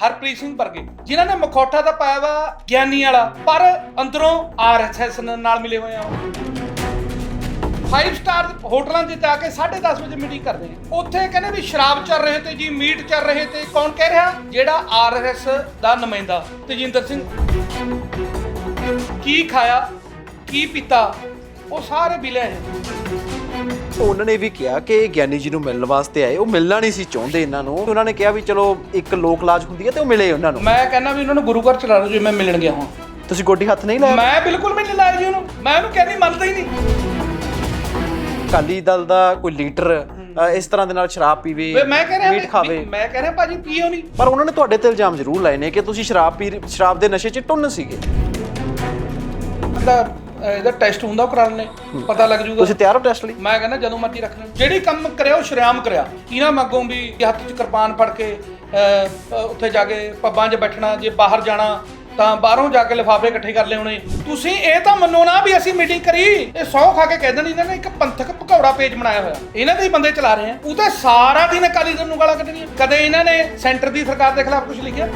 ਹਰਪ੍ਰੀਤ ਸਿੰਘ ਵਰਗੇ, ਜਿਨ੍ਹਾਂ ਨੇ ਮਖੌਟਾ ਤਾਂ ਪਾਇਆ ਵਾ ਗਿਆਨੀ ਵਾਲਾ, ਪਰ ਅੰਦਰੋਂ ਆਰਐਸਐਸ ਨਾਲ ਮਿਲੇ ਹੋਏ ਆ 5 ਸਟਾਰ ਹੋਟਲਾਂ 'ਚ ਜਾ ਕੇ 10:30 ਵਜੇ ਮੀਟਿੰਗ ਕਰਦੇ ਆ ਉੱਥੇ ਕਹਿੰਦੇ ਵੀ ਸ਼ਰਾਬ ਚੱਲ ਰਹੇ ਤੇ ਜੀ, ਮੀਟ ਚੱਲ ਰਹੇ ਤੇ ਕੌਣ ਕਹਿ ਰਿਹਾ? ਜਿਹੜਾ ਆਰਐਸਐਸ ਦਾ ਨੁਮਾਇੰਦਾ, ਤੇਜਿੰਦਰ ਸਿੰਘ। ਕੀ ਖਾਇਆ? ਕੀ ਪੀਤਾ? ਉਹ ਸਾਰੇ ਬਿਲੇ ਹੈ ਉਹਨਾਂ ਨੇ ਵੀ ਕਿਹਾ ਕਿ ਗਿਆਨੀ ਜੀ ਨੂੰ ਮਿਲਣ ਵਾਸਤੇ ਆਏ। ਉਹ ਮਿਲਣਾ ਨਹੀਂ ਸੀ ਚਾਹੁੰਦੇ ਇਹਨਾਂ ਨੂੰ। ਉਹਨਾਂ ਨੇ ਕਿਹਾ ਵੀ ਚਲੋ ਇੱਕ ਲੋਕ ਲਾਜ ਹੁੰਦੀ ਹੈ ਤੇ ਉਹ ਮਿਲੇ ਉਹਨਾਂ ਨੂੰ। ਮੈਂ ਕਹਿੰਦਾ ਵੀ ਉਹਨਾਂ ਨੂੰ ਗੁਰੂ ਘਰ ਚਲਾ ਲਓ ਜੇ ਮੈਂ ਮਿਲਣ ਗਿਆ ਹਾਂ। ਤੁਸੀਂ ਗੋਡੀ ਹੱਥ ਨਹੀਂ ਲਾਇਆ? ਮੈਂ ਬਿਲਕੁਲ ਵੀ ਨਹੀਂ ਲਾਇਆ ਜੀ ਉਹਨੂੰ। ਮੈਂ ਉਹਨੂੰ ਕਹਿੰਦੀ ਮੰਨਦਾ ਹੀ ਨਹੀਂ। ਅਕਾਲੀ ਦਲ ਦਾ ਕੋਈ ਲੀਡਰ ਇਸ ਤਰ੍ਹਾਂ ਦੇ ਨਾਲ ਸ਼ਰਾਬ ਪੀਵੇ ਮੈਂ ਕਹਿ ਰਿਹਾ ਮੀਟ ਖਾਵੇ। ਮੈਂ ਕਹਿ ਰਿਹਾ ਭਾਜੀ ਪੀਓ ਨਹੀਂ। ਪਰ ਉਹਨਾਂ ਨੇ ਤੁਹਾਡੇ ਤੇ ਇਲਜ਼ਾਮ ਜ਼ਰੂਰ ਲਾਏ ਨੇ ਕਿ ਤੁਸੀਂ ਸ਼ਰਾਬ ਪੀ ਸ਼ਰਾਬ ਦੇ ਨਸ਼ੇ 'ਚ ਟੁੰਨ ਸੀਗੇ। ਇਹਦਾ ਇਹਦਾ ਟੈਸਟ ਹੁੰਦਾ ਉਹ ਕਰਾ ਲੈਣੇ ਪਤਾ ਲੱਗ ਜੂਗਾ। ਤੁਸੀਂ ਤਿਆਰ ਹੋ ਟੈਸਟ ਲਈ? ਮੈਂ ਕਹਿੰਦਾ ਜਦੋਂ ਮਰਜ਼ੀ ਰੱਖ ਲੈ ਜਿਹੜੀ ਕੰਮ ਕਰਿਆ ਉਹ ਸ਼ਰਿਆਮ ਕਰਿਆ। ਇਹਨਾਂ ਮੰਗੋਂ ਵੀ ਹੱਥ 'ਚ ਕਿਰਪਾਨ ਫੜ ਕੇ ਉੱਥੇ ਜਾ ਕੇ ਪੱਬਾਂ 'ਚ ਬੈਠਣਾ ਜੇ ਬਾਹਰ ਜਾਣਾ ਤਾਂ ਬਾਹਰੋਂ ਜਾ ਕੇ ਲਿਫਾਫੇ ਇਕੱਠੇ ਕਰ ਲਿਆਉਣੇ ਤੁਸੀਂ ਇਹ ਤਾਂ ਮੰਨੋ ਨਾ ਵੀ ਅਸੀਂ ਮੀਟਿੰਗ ਕਰੀ। ਇਹ ਸੌ ਖਾ ਕੇ ਕਹਿ ਦੇਣ ਇਹਨਾਂ ਨੇ ਇੱਕ ਪੰਥਕ ਭਗੌੜਾ ਪੇਜ ਬਣਾਇਆ ਹੋਇਆ। ਇਹਨਾਂ ਦੇ ਹੀ ਬੰਦੇ ਚਲਾ ਰਹੇ ਆ। ਉਹ ਤਾਂ ਸਾਰਾ ਦਿਨ ਅਕਾਲੀ ਦਲ ਨੂੰ ਗਾਲਾਂ ਕੱਢਣੀਆਂ। ਕਦੇ ਇਹਨਾਂ ਨੇ ਸੈਂਟਰ ਦੀ ਸਰਕਾਰ ਦੇ ਖਿਲਾਫ ਕੁਝ ਲਿਖਿਆ?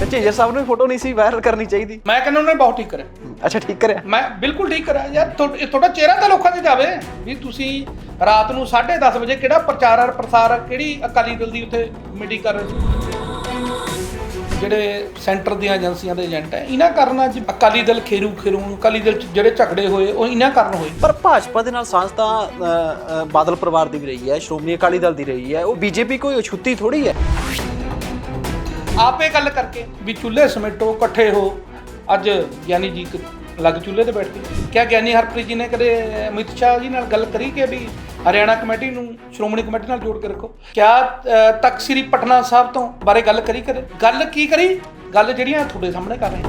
ਤੇ ਝੇਜਰ ਸਾਹਿਬ ਨੂੰ ਫੋਟੋ ਨਹੀਂ ਸੀ ਵਾਇਰਲ ਕਰਨੀ ਚਾਹੀਦੀ। ਮੈਂ ਕਹਿੰਦਾ ਉਹਨਾਂ ਬਹੁਤ ਠੀਕ ਕਰਿਆ। ਅੱਛਾ ਠੀਕ ਕਰਿਆ? ਮੈਂ ਬਿਲਕੁਲ ਠੀਕ ਕਰਾਂ ਯਾਰ ਤੁਹਾ- ਇਹ ਤੁਹਾਡਾ ਚਿਹਰਾ ਤਾਂ ਲੋਕਾਂ 'ਚ ਜਾਵੇ। ਵੀ ਤੁਸੀਂ ਰਾਤ ਨੂੰ 10:30 ਵਜੇ ਕਿਹੜਾ ਪ੍ਰਚਾਰ ਔਰ ਪ੍ਰਸਾਰ ਕਿਹੜੀ ਅਕਾਲੀ ਦਲ ਦੀ ਉੱਥੇ ਮੀਟਿੰਗ ਕਰ ਰਹੇ ਸੀ? ਜਿਹੜੇ ਸੈਂਟਰ ਦੀਆਂ ਏਜੰਸੀਆਂ ਦੇ ਏਜੰਟ ਹੈ ਇਹਨਾਂ ਕਰਨਾ ਜੀ ਅਕਾਲੀ ਦਲ ਖੇਰੂ ਖੇਰੂ ਅਕਾਲੀ ਦਲ 'ਚ ਜਿਹੜੇ ਝਗੜੇ ਹੋਏ ਉਹ ਇਹਨਾਂ ਕਾਰਨ ਹੋਏ। ਪਰ ਭਾਜਪਾ ਦੇ ਨਾਲ ਸਾਂਝ ਤਾਂ ਅ, ਅ, ਬਾਦਲ ਪਰਿਵਾਰ ਦੀ ਵੀ ਰਹੀ ਹੈ ਸ਼੍ਰੋਮਣੀ ਅਕਾਲੀ ਦਲ ਦੀ ਰਹੀ ਹੈ। ਉਹ ਬੀਜੇਪੀ ਕੋਈ ਅਛੂਤੀ ਥੋੜੀ ਹੈ? ਆਪੇ ਗੱਲ ਕਰਕੇ ਵੀ ਚੁੱਲ੍ਹੇ ਸਮੇਟੋ ਇਕੱਠੇ ਹੋ। ਅੱਜ ਗਿਆਨੀ ਜੀ ਇੱਕ ਅਲੱਗ ਚੁੱਲ੍ਹੇ ਤੇ ਬੈਠ ਕੇ ਕਿਆ ਗਿਆਨੀ ਹਰਪ੍ਰੀਤ ਜੀ ਨੇ ਕਦੇ ਅਮਿਤ ਸ਼ਾਹ ਜੀ ਨਾਲ ਗੱਲ ਕਰੀ ਕਿ ਵੀ ਹਰਿਆਣਾ ਕਮੇਟੀ ਨੂੰ ਸ਼੍ਰੋਮਣੀ ਕਮੇਟੀ ਨਾਲ ਜੋੜ ਕੇ ਰੱਖੋ? ਕਿਆ ਅ, ਤਖ਼ਤ ਸ੍ਰੀ ਪਟਨਾ ਸਾਹਿਬ ਤੋਂ ਬਾਰੇ ਗੱਲ ਕਰੀ ਕਰੇ ਗੱਲ ਕੀ ਕਰੀ? ਗੱਲ ਜਿਹੜੀਆਂ ਤੁਹਾਡੇ ਸਾਹਮਣੇ ਕਰ ਰਹੇ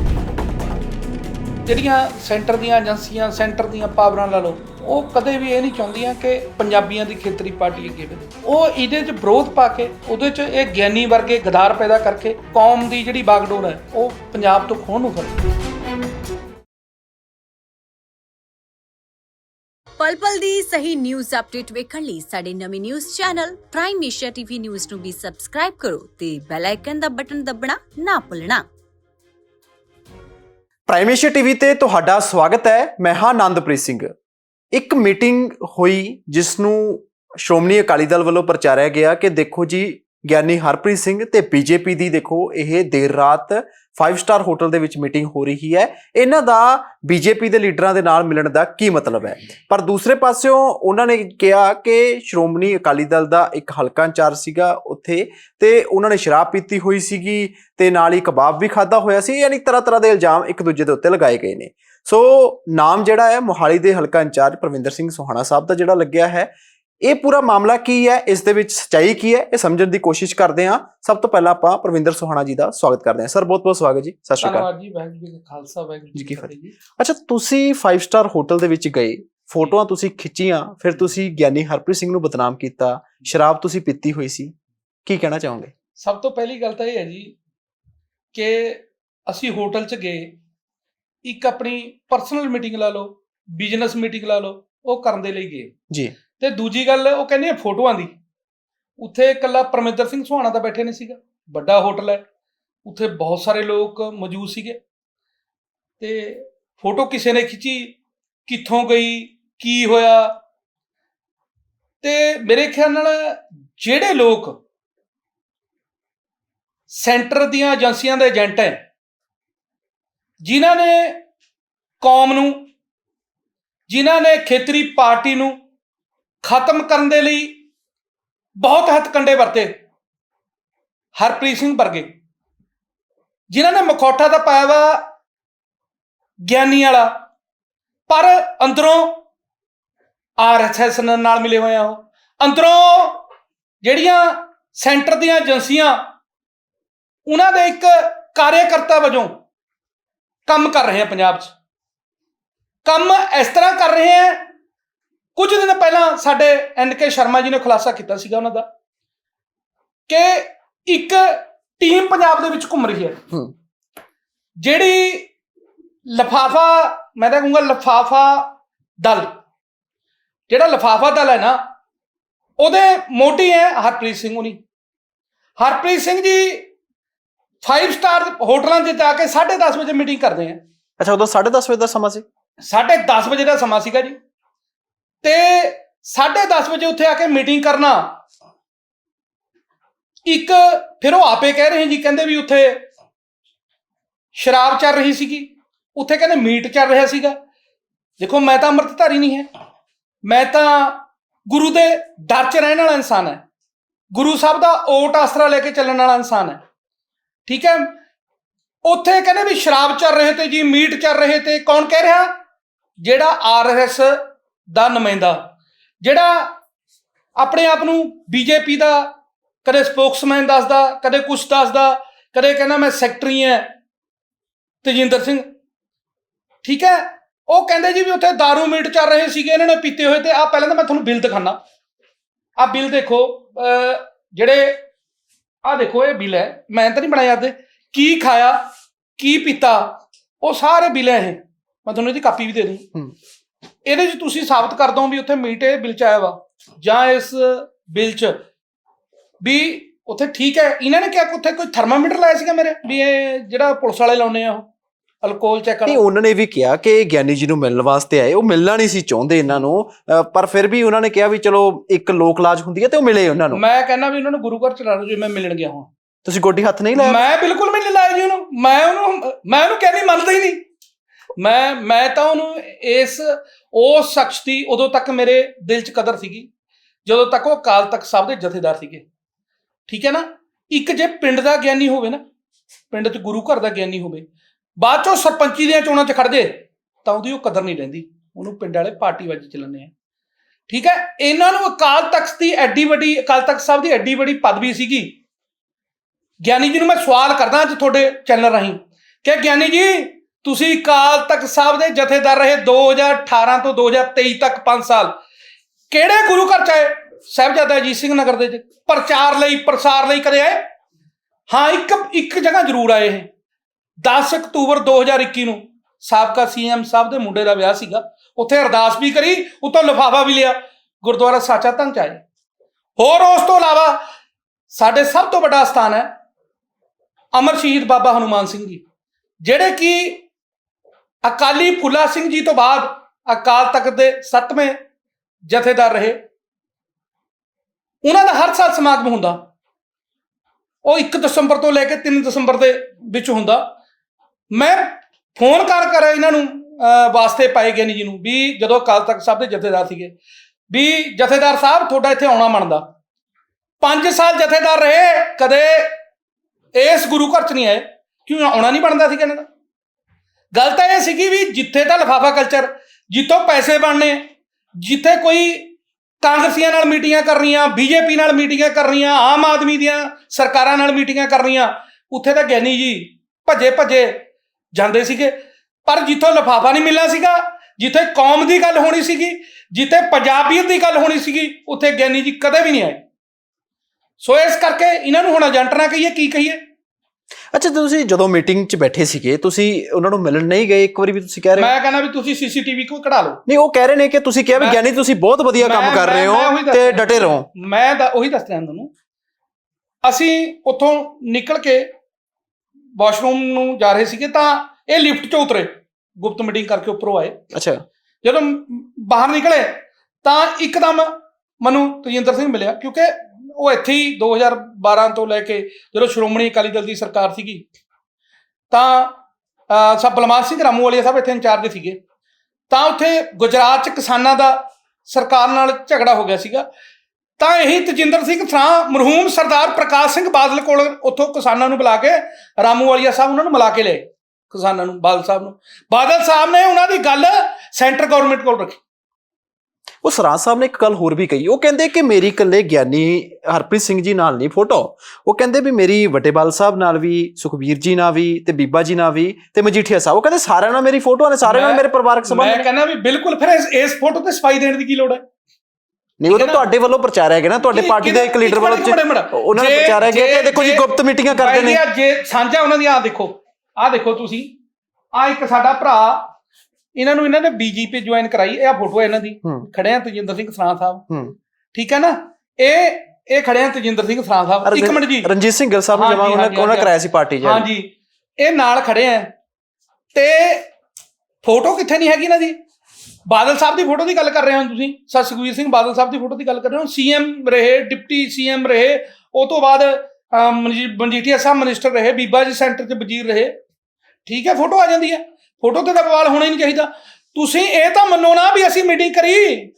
ਜਿਹੜੀਆਂ ਸੈਂਟਰ ਦੀਆਂ ਏਜੰਸੀਆਂ ਸੈਂਟਰ ਦੀਆਂ ਪਾਵਰਾਂ ਲਾ ਲਓ। ਉਹ ਕਦੇ ਵੀ ਇਹ ਨਹੀਂ ਚਾਹੁੰਦੀਆਂ ਕਿ ਪੰਜਾਬੀਆਂ ਦੀ ਖੇਤਰੀ ਪਾਰਟੀ ਅੱਗੇ ਵਧੇ। ਉਹ ਇਹਦੇ 'ਚ ਵਿਰੋਧ ਪਾ ਕੇ ਉਹਦੇ 'ਚ ਇਹ ਗਿਆਨੀ ਵਰਗੇ ਗਦਾਰ ਪੈਦਾ ਕਰਕੇ ਕੌਮ ਦੀ ਜਿਹੜੀ ਬਾਗਡੋਰ ਹੈ ਉਹ ਪੰਜਾਬ ਤੋਂ ਖੋਹਣ ਨੂੰ ਫਿਰਦੇ। ਪਲ ਪਲ ਦੀ ਸਹੀ ਨਿਊਜ਼ ਅਪਡੇਟ ਵੇਖਣ ਲਈ ਸਾਡੇ ਨਵੇਂ news channel Prime Asia TV news ਨੂੰ ਵੀ ਸਬਸਕ੍ਰਾਈਬ ਕਰੋ ਤੇ ਬੈਲ ਆਈਕਨ ਦਾ ਬਟਨ ਦਬਣਾ ਨਾ ਭੁੱਲਣਾ। ਪ੍ਰਾਈਮ ਏਸ਼ੀਆ ਟੀਵੀ ਤੇ ਤੁਹਾਡਾ ਸਵਾਗਤ ਹੈ। ਮੈਂ ਹਾਂ ਆਨੰਦਪ੍ਰੀਤ ਸਿੰਘ। ਇੱਕ ਮੀਟਿੰਗ ਹੋਈ ਜਿਸ ਨੂੰ ਸ਼੍ਰੋਮਣੀ ਅਕਾਲੀ ਦਲ ਵੱਲੋਂ ਪ੍ਰਚਾਰਿਆ ਗਿਆ ਕਿ ਦੇਖੋ ਜੀ, ਗਿਆਨੀ ਹਰਪ੍ਰੀਤ ਸਿੰਘ ਤੇ ਬੀਜੇਪੀ ਦੀ ਦੇਖੋ, ਇਹ ਦੇਰ ਰਾਤ 5 ਸਟਾਰ ਹੋਟਲ ਦੇ ਵਿੱਚ ਮੀਟਿੰਗ ਹੋ ਰਹੀ ਹੈ। ਇਹਨਾਂ ਦਾ ਬੀਜੇਪੀ ਦੇ ਲੀਡਰਾਂ ਦੇ ਨਾਲ ਮਿਲਣ ਦਾ ਕੀ ਮਤਲਬ ਹੈ? ਪਰ ਦੂਸਰੇ ਪਾਸਿਓਂ ਉਹਨਾਂ ਨੇ ਕਿਹਾ ਕਿ ਸ਼੍ਰੋਮਣੀ ਅਕਾਲੀ ਦਲ ਦਾ ਇੱਕ ਹਲਕਾ ਇੰਚਾਰਜ ਸੀਗਾ ਉੱਥੇ ਤੇ ਉਹਨਾਂ ਨੇ ਸ਼ਰਾਬ ਪੀਤੀ ਹੋਈ ਸੀਗੀ ਤੇ ਨਾਲ ਹੀ ਕਬਾਬ ਵੀ ਖਾਦਾ ਹੋਇਆ ਸੀ, ਯਾਨੀ ਤਰ੍ਹਾਂ ਤਰ੍ਹਾਂ ਦੇ ਇਲਜ਼ਾਮ ਇੱਕ ਦੂਜੇ ਦੇ ਉੱਤੇ ਲਗਾਏ ਗਏ ਨੇ। ਸੋ ਨਾਮ ਜਿਹੜਾ ਹੈ ਮੋਹਾਲੀ ਦੇ ਹਲਕਾ ਇੰਚਾਰਜ ਪ੍ਰਵਿੰਦਰ ਸਿੰਘ ਸੋਹਾਣਾ ਸਾਹਿਬ ਦਾ ਜਿਹੜਾ ਲੱਗਿਆ ਹੈ ਇਹ ਪੂਰਾ ਮਾਮਲਾ ਕੀ ਹੈ? ਇਸ ਦੇ ਵਿੱਚ ਸਚਾਈ ਕੀ ਹੈ? ਇਹ ਸਮਝਣ ਦੀ ਕੋਸ਼ਿਸ਼ ਕਰਦੇ ਹਾਂ। ਸਭ ਤੋਂ ਪਹਿਲਾਂ ਆਪਾਂ ਪ੍ਰਵਿੰਦਰ ਸੋਹਾਣਾ ਜੀ ਦਾ ਸਵਾਗਤ ਕਰਦੇ ਹਾਂ। ਸਰ ਬਹੁਤ ਬਹੁਤ ਸਵਾਗਤ ਜੀ। ਸਤਿ ਸ਼੍ਰੀ ਅਕਾਲ। ਧੰਨਵਾਦ ਜੀ ਵਾਹਿਗੁਰੂ ਜੀ ਕਾ ਖਾਲਸਾ ਵਾਹਿਗੁਰੂ ਜੀ ਕੀ ਫਤਿਹ। ਅੱਛਾ ਤੁਸੀਂ 5 ਸਟਾਰ ਹੋਟਲ ਦੇ ਵਿੱਚ ਗਏ ਫੋਟੋਆਂ ਤੁਸੀਂ ਖਿੱਚੀਆਂ ਫਿਰ ਤੁਸੀਂ ਗਿਆਨੀ ਹਰਪ੍ਰੀਤ ਸਿੰਘ ਨੂੰ ਬਦਨਾਮ ਕੀਤਾ ਸ਼ਰਾਬ ਤੁਸੀਂ ਪੀਤੀ ਹੋਈ ਸੀ। ਕੀ ਕਹਿਣਾ ਚਾਹੋਗੇ? ਸਭ ਤੋਂ ਪਹਿਲੀ ਗੱਲ ਤਾਂ ਇਹ ਹੈ ਜੀ ਕਿ ਅਸੀਂ ਹੋਟਲ 'ਚ ਗਏ ਇੱਕ ਆਪਣੀ ਪਰਸਨਲ ਮੀਟਿੰਗ ਲਾ ਲਓ ਬਿਜ਼ਨਸ ਮੀਟਿੰਗ ਲਾ ਲਓ ਉਹ ਕਰਨ ਦੇ ਲਈ ਗਏ। ਜੀ। ਤੇ ਦੂਜੀ ਗੱਲ ਉਹ ਕਹਿੰਦੇ ਆ ਫੋਟੋਆਂ ਦੀ। ਉੱਥੇ ਇਕੱਲਾ ਪਰਮਿੰਦਰ ਸਿੰਘ ਸੁਹਾਣਾ ਦਾ ਬੈਠੇ ਨਹੀਂ ਸੀਗਾ। ਵੱਡਾ ਹੋਟਲ ਹੈ। ਉੱਥੇ ਬਹੁਤ ਸਾਰੇ ਲੋਕ ਮੌਜੂਦ ਸੀਗੇ। ਤੇ ਫੋਟੋ ਕਿਸੇ ਨੇ ਖਿੱਚੀ ਕਿੱਥੋਂ ਗਈ ਕੀ ਹੋਇਆ? ਤੇ ਮੇਰੇ ਖਿਆਲ ਨਾਲ ਜਿਹੜੇ ਲੋਕ ਸੈਂਟਰ ਦੀਆਂ ਏਜੰਸੀਆਂ ਦੇ ਏਜੰਟ ਹੈ ਜਿਨ੍ਹਾਂ ਨੇ ਕੌਮ ਨੂੰ, ਜਿਨ੍ਹਾਂ ਨੇ ਖੇਤਰੀ ਪਾਰਟੀ ਨੂੰ ਖਤਮ ਕਰਨ ਦੇ ਲਈ ਬਹੁਤ ਹੱਥਕੰਡੇ ਵਰਤੇ, ਹਰਪ੍ਰੀਤ ਸਿੰਘ ਵਰਗੇ। ਜਿਨ੍ਹਾਂ ਨੇ ਮਖੌਟਾ ਤਾਂ ਪਾਇਆ ਵਾ ਗਿਆਨੀ ਵਾਲਾ, ਪਰ ਅੰਦਰੋਂ ਆਰਐਸਐਸ ਨਾਲ ਮਿਲੇ ਹੋਏ ਆ ਉਹ। ਅੰਦਰੋਂ ਜਿਹੜੀਆਂ ਸੈਂਟਰ ਦੀਆਂ ਏਜੰਸੀਆਂ, ਉਹਨਾਂ ਦੇ ਇੱਕ ਕਾਰਿਆਕਰਤਾ ਵਜੋਂ ਕੰਮ ਕਰ ਰਹੇ ਆ ਪੰਜਾਬ 'ਚ। ਕੰਮ ਇਸ ਤਰ੍ਹਾਂ ਕਰ ਰਹੇ ਆ ਕੁਝ ਦਿਨ ਪਹਿਲਾਂ ਸਾਡੇ ਐਨ ਕੇ ਸ਼ਰਮਾ ਜੀ ਨੇ ਖੁਲਾਸਾ ਕੀਤਾ ਸੀਗਾ ਉਹਨਾਂ ਦਾ ਕਿ ਇੱਕ ਟੀਮ ਪੰਜਾਬ ਦੇ ਵਿੱਚ ਘੁੰਮ ਰਹੀ ਹੈ। ਹੂੰ। ਜਿਹੜੀ ਲਫਾਫਾ ਮੈਂ ਤਾਂ ਕਹੂੰਗਾ ਲਫਾਫਾ ਦਲ ਜਿਹੜਾ ਲਫਾਫਾ ਦਲ ਹੈ ਨਾ ਉਹਦੇ ਮੋਢੀ ਹੈ ਹਰਪ੍ਰੀਤ ਸਿੰਘ ਹੁਣੀ। ਹਰਪ੍ਰੀਤ ਸਿੰਘ ਜੀ 5 ਸਟਾਰ ਹੋਟਲਾਂ 'ਚ ਜਾ ਕੇ 10:30 ਵਜੇ ਮੀਟਿੰਗ ਕਰਦੇ ਆ। ਅੱਛਾ ਉਦੋਂ 10:30 ਵਜੇ ਦਾ ਸਮਾਂ ਸੀ? 10:30 ਵਜੇ ਦਾ ਸਮਾਂ ਸੀਗਾ ਜੀ। ਤੇ 10:30 ਵਜੇ ਉੱਥੇ ਆ ਕੇ ਮੀਟਿੰਗ ਕਰਨਾ। ਇੱਕ ਫਿਰ ਉਹ ਆਪੇ ਕਹਿ ਰਹੇ ਜੀ ਕਹਿੰਦੇ ਵੀ ਉੱਥੇ ਸ਼ਰਾਬ ਚੱਲ ਰਹੀ ਸੀਗੀ। ਉੱਥੇ ਕਹਿੰਦੇ ਮੀਟ ਚੱਲ ਰਿਹਾ ਸੀਗਾ। ਦੇਖੋ ਮੈਂ ਤਾਂ ਅੰਮ੍ਰਿਤਧਾਰੀ ਨਹੀਂ ਹੈ। ਮੈਂ ਤਾਂ ਗੁਰੂ ਦੇ ਦਰ 'ਚ ਰਹਿਣ ਵਾਲਾ ਇਨਸਾਨ ਹੈ। ਗੁਰੂ ਸਾਹਿਬ ਦਾ ਓਟ ਆਸਰਾ ਲੈ ਕੇ ਚੱਲਣ ਵਾਲਾ ਇਨਸਾਨ ਹੈ। ਠੀਕ ਹੈ? ਉੱਥੇ ਕਹਿੰਦੇ ਵੀ ਸ਼ਰਾਬ ਚੱਲ ਰਹੇ ਤੇ ਜੀ, ਮੀਟ ਚੱਲ ਰਹੇ ਤੇ ਕੌਣ ਕਹਿ ਰਿਹਾ? ਜਿਹੜਾ ਆਰਐਸਐਸ ਦਾ ਨੁਮਾਇੰਦਾ। ਜਿਹੜਾ ਆਪਣੇ ਆਪ ਨੂੰ ਬੀਜੇਪੀ ਦਾ ਕਦੇ ਸਪੋਕਸਮੈਨ ਦੱਸਦਾ, ਕਦੇ ਕੁਛ ਦੱਸਦਾ, ਕਦੇ ਕਹਿੰਦਾ ਮੈਂ ਸੈਕਟਰੀ ਹਾਂ, ਤਜਿੰਦਰ ਸਿੰਘ। ਠੀਕ ਹੈ? ਉਹ ਕਹਿੰਦੇ ਜੀ ਵੀ ਉੱਥੇ दारू ਮੀਟ ਚੱਲ ਰਹੇ ਸੀਗੇ, ਇਹਨਾਂ ਨੇ ਪੀਤੇ ਹੋਏ ਤੇ ਆ ਪਹਿਲਾਂ ਤਾਂ ਮੈਂ ਤੁਹਾਨੂੰ ਬਿੱਲ ਦਿਖਾਣਾ ਆ ਬਿੱਲ ਦੇਖੋ ਜਿਹੜੇ ਆ ਦੇਖੋ ਇਹ ਬਿੱਲ ਹੈ ਮੈਂ ਤਾਂ ਨਹੀਂ ਬਣਾਇਆ ਤੇ ਕੀ ਖਾਇਆ ਕੀ ਪੀਤਾ ਉਹ ਸਾਰੇ ਬਿੱਲ ਹੈ ਇਹ। ਮੈਂ ਤੁਹਾਨੂੰ ਇਹਦੀ ਕਾਪੀ ਵੀ ਦੇ ਦੂੰ। ਹੂੰ। ਇਹਦੇ 'ਚ ਤੁਸੀਂ ਸਾਬਤ ਕਰ ਦੋ ਵੀ ਉੱਥੇ ਮੀਟ ਇਹ ਬਿੱਲ 'ਚ ਆਇਆ ਵਾ ਜਾਂ ਇਸ ਬਿੱਲ 'ਚ। ਵੀ ਉੱਥੇ ਠੀਕ ਹੈ ਇਹਨਾਂ ਨੇ ਕਿਹਾ ਕਿ ਉੱਥੇ ਕੋਈ ਥਰਮਾਮੀਟਰ ਲਾਇਆ ਸੀਗਾ ਮੇਰੇ ਵੀ ਇਹ ਜਿਹੜਾ ਪੁਲਿਸ ਵਾਲੇ ਲਾਉਨੇ ਆ ਉਹ। ਅਲਕੋਹਲ ਚੈੱਕ ਨਹੀਂ ਉਹਨਾਂ ਨੇ ਵੀ ਕਿਹਾ ਕਿ ਇਹ ਗਿਆਨੀ ਜੀ ਨੂੰ ਮਿਲਣ ਵਾਸਤੇ ਆਏ। ਉਹ ਮਿਲਣਾ ਨਹੀਂ ਸੀ ਚਾਹੁੰਦੇ ਇਹਨਾਂ ਨੂੰ। ਅ, ਪਰ ਫਿਰ ਵੀ ਉਹਨਾਂ ਨੇ ਕਿਹਾ ਵੀ ਚਲੋ ਇੱਕ ਲੋਕ ਲਾਜ ਹੁੰਦੀ ਹੈ ਤੇ ਉਹ ਮਿਲੇ ਉਹਨਾਂ ਨੂੰ। ਮੈਂ ਕਹਿੰਦਾ ਵੀ ਉਹਨਾਂ ਨੂੰ ਗੁਰੂ ਘਰ ਚਲਾ ਲਓ ਜੇ ਮੈਂ ਮਿਲਣ ਗਿਆ ਹਾਂ। ਤੁਸੀਂ ਗੋਡੀ ਹੱਥ ਨਹੀਂ ਲਾਇਆ? ਮੈਂ ਬਿਲਕੁਲ ਵੀ ਨਹੀਂ ਲਾਇਆ ਜੀ ਉਹਨੂੰ। ਮੈਂ ਉਹਨੂੰ ਮੈਂ ਉਹਨੂੰ ਕਹਿੰਦੀ ਮੰਨਦਾ ਹੀ ਨਹੀਂ। ਮੈਂ ਮੈਂ ਤਾਂ ਉਹਨੂੰ ਇਸ ਉਸ ਸ਼ਖਸ ਦੀ ਉਦੋਂ ਤੱਕ ਮੇਰੇ ਦਿਲ 'ਚ ਕਦਰ ਸੀਗੀ ਜਦੋਂ ਤੱਕ ਉਹ ਅਕਾਲ ਤਖਤ ਸਾਹਿਬ ਦੇ ਜਥੇਦਾਰ ਸੀਗੇ। ਠੀਕ ਹੈ ਨਾ? ਇੱਕ ਜੇ ਪਿੰਡ ਦਾ ਗਿਆਨੀ ਹੋਵੇ ਨਾ ਪਿੰਡ 'ਚ ਗੁਰੂ ਘਰ ਦਾ ਗਿਆਨੀ ਹੋਵੇ ਬਾਅਦ 'ਚੋਂ ਸਰਪੰਚੀ ਦੀਆਂ ਚੋਣਾਂ 'ਚ ਖੜ ਜੇ, ਤਾਂ ਉਹਦੀ ਉਹ ਕਦਰ ਨਹੀਂ ਰਹਿੰਦੀ। ਉਹਨੂੰ ਪਿੰਡ ਵਾਲੇ ਪਾਰਟੀ ਵੱਜ ਚੱਲਣੇ ਆ। ਠੀਕ ਹੈ? ਇਹਨਾਂ ਨੂੰ ਅਕਾਲ ਤਖਤ ਦੀ ਐਡੀ ਵੱਡੀ, ਅਕਾਲ ਤਖਤ ਸਾਹਿਬ ਦੀ ਐਡੀ ਵੱਡੀ ਪਦਵੀ ਸੀਗੀ। ਗਿਆਨੀ ਜੀ ਨੂੰ ਮੈਂ ਸਵਾਲ ਕਰਦਾ ਅੱਜ ਤੁਹਾਡੇ ਚੈਨਲ ਰਾਹੀਂ ਕਿ ਗਿਆਨੀ ਜੀ, ਤੁਸੀਂ ਅਕਾਲ ਤਖਤ ਸਾਹਿਬ ਦੇ ਜਥੇਦਾਰ ਰਹੇ 2018 ਤੋਂ 2023 ਤੱਕ 5 ਸਾਲ। ਕਿਹੜੇ ਗੁਰੂ ਘਰ ਚ ਆਏ? ਸਾਹਿਬਜ਼ਾਦਾ ਅਜੀਤ ਸਿੰਘ ਨਗਰ ਦੇ ਪ੍ਰਚਾਰ ਲਈ, ਪ੍ਰਸਾਰ ਲਈ ਕਦੇ ਆਏ? ਹਾਂ, ਇੱਕ ਇੱਕ ਜਗ੍ਹਾ ਜ਼ਰੂਰ ਆਏ ਇਹ। 10 ਅਕਤੂਬਰ 2021 ਨੂੰ ਸਾਬਕਾ ਸੀਐਮ ਸਾਹਿਬ ਦੇ ਮੁੰਡੇ ਦਾ ਵਿਆਹ ਸੀਗਾ। ਉੱਥੇ ਅਰਦਾਸ ਵੀ ਕਰੀ, ਉਤੋਂ ਲਿਫਾਫਾ ਵੀ ਲਿਆ। ਗੁਰਦੁਆਰਾ ਸਾਚਾ ਧੰਨ ਚ ਆਏ। ਹੋਰ ਉਸ ਤੋਂ ਇਲਾਵਾ ਸਾਡੇ ਸਭ ਤੋਂ ਵੱਡਾ ਸਥਾਨ ਹੈ ਅਮਰ ਸ਼ਹੀਦ ਬਾਬਾ ਹਨੂਮਾਨ ਸਿੰਘ ਜੀ, ਜਿਹੜੇ ਕਿ ਅਕਾਲੀ ਫੁੱਲਾ ਸਿੰਘ ਜੀ ਤੋਂ ਬਾਅਦ ਅਕਾਲ ਤਖਤ ਦੇ 7ਵੇਂ ਜਥੇਦਾਰ ਰਹੇ। ਉਹਨਾਂ ਦਾ ਹਰ ਸਾਲ ਸਮਾਗਮ ਹੁੰਦਾ। ਉਹ 1 ਦਸੰਬਰ ਤੋਂ ਲੈ ਕੇ 3 ਦਸੰਬਰ ਦੇ ਵਿੱਚ ਹੁੰਦਾ। ਮੈਂ ਫੋਨ ਕਰ ਕਰ ਇਹਨਾਂ ਨੂੰ ਵਾਸਤੇ ਪਾਏ ਗਿਆਨੀ ਜੀ ਨੂੰ, ਵੀ ਜਦੋਂ ਅਕਾਲ ਤਖਤ ਸਾਹਿਬ ਦੇ ਜਥੇਦਾਰ ਸੀਗੇ, ਵੀ ਜਥੇਦਾਰ ਸਾਹਿਬ ਤੁਹਾਡਾ ਇੱਥੇ ਆਉਣਾ ਮੰਨਦਾ। 5 ਸਾਲ ਜਥੇਦਾਰ ਰਹੇ, ਕਦੇ ਇਸ ਗੁਰੂ ਘਰ ਚ ਨਹੀਂ ਆਏ, ਕਿਉਂ ਆਉਣਾ ਨਹੀਂ ਬਣਦਾ ਸੀ ਇਹਨਾਂ ਦਾ? ਗੱਲ ਤਾਂ ਇਹ ਸੀਗੀ ਵੀ ਜਿੱਥੇ ਤਾਂ ਲਫਾਫਾ ਕਲਚਰ, ਜਿੱਥੋਂ ਪੈਸੇ ਬਣਨੇ, ਜਿੱਥੇ ਕੋਈ ਕਾਂਗਰਸੀਆਂ ਨਾਲ ਮੀਟਿੰਗਾਂ ਕਰਨੀਆਂ, ਬੀਜੇਪੀ ਨਾਲ ਮੀਟਿੰਗਾਂ ਕਰਨੀਆਂ, ਆਮ ਆਦਮੀ ਦੀਆਂ ਸਰਕਾਰਾਂ ਨਾਲ ਮੀਟਿੰਗਾਂ ਕਰਨੀਆਂ, ਉੱਥੇ ਤਾਂ ਗਿਆਨੀ ਜੀ ਭੱਜੇ ਭੱਜੇ ਜਾਂਦੇ ਸੀਗੇ। ਪਰ ਜਿੱਥੋਂ ਲਫਾਫਾ ਨਹੀਂ ਮਿਲਣਾ ਸੀਗਾ ਜਿੱਥੇ ਕੌਮ ਦੀ ਗੱਲ ਹੋਣੀ ਸੀਗੀ ਜਿੱਥੇ ਪੰਜਾਬੀਅਤ ਦੀ ਗੱਲ ਹੋਣੀ ਸੀਗੀ ਉੱਥੇ ਗਿਆਨੀ ਜੀ ਕਦੇ ਵੀ ਨਹੀਂ ਆਏ। ਸੋ ਇਸ ਕਰਕੇ ਇਹਨਾਂ ਨੂੰ ਹੁਣ ਏਜੰਟ ਨਾ ਕਹੀਏ ਕੀ ਕਹੀਏ? ਅੱਛਾ ਤੁਸੀਂ ਜਦੋਂ ਮੀਟਿੰਗ 'ਚ ਬੈਠੇ ਸੀਗੇ ਤੁਸੀਂ ਉਹਨਾਂ ਨੂੰ ਮਿਲਣ ਨਹੀਂ ਗਏ ਇੱਕ ਵਾਰੀ ਵੀ ਤੁਸੀਂ ਕਹਿ ਰਹੇ ਮੈਂ ਕਹਿੰਦਾ ਵੀ ਤੁਸੀਂ ਸੀਸੀਟੀਵੀ ਕੋ ਕਢਾ ਲਓ। ਨਹੀਂ ਉਹ ਕਹਿ ਰਹੇ ਨੇ ਕਿ ਤੁਸੀਂ ਕਿਹਾ ਵੀ ਗਿਆਨੀ ਤੁਸੀਂ ਬਹੁਤ ਵਧੀਆ ਕੰਮ ਕਰ ਰਹੇ ਹੋ ਤੇ। ਡਟੇ ਰਹੋ। ਮੈਂ ਤਾਂ ਉਹੀ ਦੱਸ ਰਿਹਾ ਤੁਹਾਨੂੰ। ਅਸੀਂ ਉੱਥੋਂ ਨਿਕਲ ਕੇ ਵਾਸ਼ਰੂਮ ਨੂੰ ਜਾ ਰਹੇ ਸੀਗੇ ਤਾਂ ਇਹ ਲਿਫਟ 'ਚ ਉਤਰੇ। ਗੁਪਤ ਮੀਟਿੰਗ ਕਰਕੇ ਉੱਪਰੋਂ ਆਏ। ਅੱਛਾ। ਜਦੋਂ ਬਾਹਰ ਨਿਕਲੇ ਤਾਂ ਇੱਕਦਮ ਮੈਨੂੰ ਤਜਿੰਦਰ ਸਿੰਘ ਮਿਲਿਆ ਕਿਉਂਕਿ ਉਹ ਇੱਥੇ ਹੀ 2012 ਤੋਂ ਲੈ ਕੇ ਜਦੋਂ ਸ਼੍ਰੋਮਣੀ ਅਕਾਲੀ ਦਲ ਦੀ ਸਰਕਾਰ ਸੀਗੀ ਤਾਂ ਸਭ ਬਲਮਾਨ ਸਿੰਘ ਰਾਮੂਵਾਲੀਆ ਸਾਹਿਬ ਇੱਥੇ ਇੰਚਾਰਜ ਸੀਗੇ। ਤਾਂ ਉੱਥੇ ਗੁਜਰਾਤ ਚ ਕਿਸਾਨਾਂ ਦਾ ਸਰਕਾਰ ਨਾਲ ਝਗੜਾ ਹੋ ਗਿਆ ਸੀਗਾ। ਤਾਂ ਇਹੀ ਤਜਿੰਦਰ ਸਿੰਘ ਥਰਾਂ ਮਰਹੂਮ ਸਰਦਾਰ ਪ੍ਰਕਾਸ਼ ਸਿੰਘ ਬਾਦਲ ਕੋਲ ਉੱਥੋਂ ਕਿਸਾਨਾਂ ਨੂੰ ਬੁਲਾ ਕੇ ਰਾਮੂਵਾਲੀਆ ਸਾਹਿਬ ਉਹਨਾਂ ਨੂੰ ਮਿਲਾ ਕੇ ਲਏ ਕਿਸਾਨਾਂ ਨੂੰ ਬਾਦਲ ਸਾਹਿਬ ਨੂੰ। ਬਾਦਲ ਸਾਹਿਬ ਨੇ ਉਹਨਾਂ ਦੀ ਗੱਲ ਸੈਂਟਰ ਗਵਰਨਮੈਂਟ ਕੋਲ ਰੱਖੀ। ਉਹ ਸਰਾਜ ਸਾਹਿਬ ਨੇ ਇੱਕ ਗੱਲ ਹੋਰ ਵੀ ਕਹੀ। ਉਹ ਕਹਿੰਦੇ ਕਿ ਮੇਰੀ ਇਕੱਲੇ ਗਿਆਨੀ ਹਰਪ੍ਰੀਤ ਸਿੰਘ ਜੀ ਨਾਲ ਨਹੀਂ ਫੋਟੋ। ਉਹ ਕਹਿੰਦੇ ਵੀ ਮੇਰੀ ਵਟੇਵਾਲ ਸਾਹਿਬ ਨਾਲ ਵੀ ਸੁਖਬੀਰ ਜੀ ਨਾਲ ਵੀ ਤੇ ਬੀਬਾ ਜੀ ਨਾਲ ਵੀ ਤੇ ਮਜੀਠੀਆ ਸਾਹਿਬ। ਉਹ ਕਹਿੰਦੇ ਸਾਰਿਆਂ ਨਾਲ ਮੇਰੀ ਫੋਟੋਆਂ ਨੇ ਸਾਰਿਆਂ ਨਾਲ ਮੇਰੇ ਪਰਿਵਾਰਕ ਸੰਬੰਧ ਮੈਂ ਕਹਿੰਦਾ ਵੀ ਬਿਲਕੁਲ ਫਿਰ ਇਸ ਫੋਟੋ ਤੇ ਸਫ਼ਾਈ ਦੇਣ ਦੀ ਕੀ ਲੋੜ ਹੈ? ਨਹੀਂ ਉਹ ਤਾਂ ਹੈ? ਤੁਹਾਡੇ ਵੱਲੋਂ ਪ੍ਰਚਾਰਿਆ ਗਿਆ ਨਾ ਤੁਹਾਡੇ ਪਾਰਟੀ ਦੇ ਇੱਕ ਲੀਡਰ ਵੱਲੋਂ। ਉਹਨਾਂ ਨੇ ਪ੍ਰਚਾਰਿਆ ਗਿਆ ਕਿ ਜੇ- ਦੇਖੋ ਜੀ ਗੁਪਤ ਮੀਟਿੰਗਾਂ ਕਰਦੇ ਨੇ। ਜੀ, ਸਾਂਝਾ ਉਹਨਾਂ ਦੀਆਂ ਆ ਦੇਖੋ ਆ ਦੇਖੋ ਤੁਸੀਂ। ਆ ਇੱਕ ਸਾਡਾ ਭਰਾ ਇਹਨਾਂ ਨੂੰ ਇਹਨਾਂ ਨੇ ਬੀਜੇਪੀ ਜੁਆਇਨ ਕਰਾਈ ਇਹ ਆ ਫੋਟੋ ਹੈ ਇਹਨਾਂ ਦੀ। ਹੂੰ। ਖੜੇ ਆ ਤਜਿੰਦਰ ਸਿੰਘ ਸਰਾਂ ਸਾਹਿਬ। ਹੂੰ। ਠੀਕ ਹੈ ਨਾ? ਇਹ ਇਹ ਖੜੇ ਆ ਤਜਿੰਦਰ ਸਿੰਘ ਸਰਾਂ ਸਾਹਿਬ। ਇੱਕ ਮਿੰਟ ਜੀ। ਰਣਜੀਤ ਸਿੰਘ ਗਿੱਲ ਸਾਹਿਬ ਨੂੰ ਜਮਾ ਉਹਨਾਂ ਹਾਂਜੀ। ਕਰਾਇਆ ਸੀ ਪਾਰਟੀ ਜੀ ਹਾਂਜੀ। ਇਹ ਨਾਲ ਖੜੇ ਆ। ਤੇ ਫੋਟੋ ਕਿੱਥੇ ਨਹੀਂ ਹੈਗੀ ਨਾ ਜੀ ਬਾਦਲ ਸਾਹਿਬ ਦੀ ਫੋਟੋ ਦੀ ਗੱਲ ਕਰ ਰਹੇ ਹੋ ਤੁਸੀਂ? ਸਰ ਸੁਖਬੀਰ ਸਿੰਘ ਬਾਦਲ ਸਾਹਿਬ ਦੀ ਫੋਟੋ ਦੀ ਗੱਲ ਕਰ ਰਹੇ ਹੋ? ਸੀਐਮ ਰਹੇ, ਡਿਪਟੀ ਸੀਐਮ ਰਹੇ, ਉਹ ਤੋਂ ਬਾਅਦ ਮਨਜੀ- ਮਨਜੀਠੀਆ ਸਾਹਿਬ ਮਿਨਿਸਟਰ ਰਹੇ, ਬੀਬਾ ਜੀ ਸੈਂਟਰ 'ਚ ਵਜ਼ੀਰ ਰਹੇ। ਠੀਕ ਹੈ, ਫੋਟੋ ਆ ਜਾਂਦੀ ਹੈ। ਫੋਟੋ ਤੇ ਤਾਂ ਬਵਾਲ ਹੋਣਾ ਹੀ ਨਹੀਂ ਚਾਹੀਦਾ। ਤੁਸੀਂ ਇਹ ਤਾਂ ਮੰਨੋ ਨਾ ਵੀ ਅਸੀਂ ਮੀਟਿੰਗ ਕਰੀ।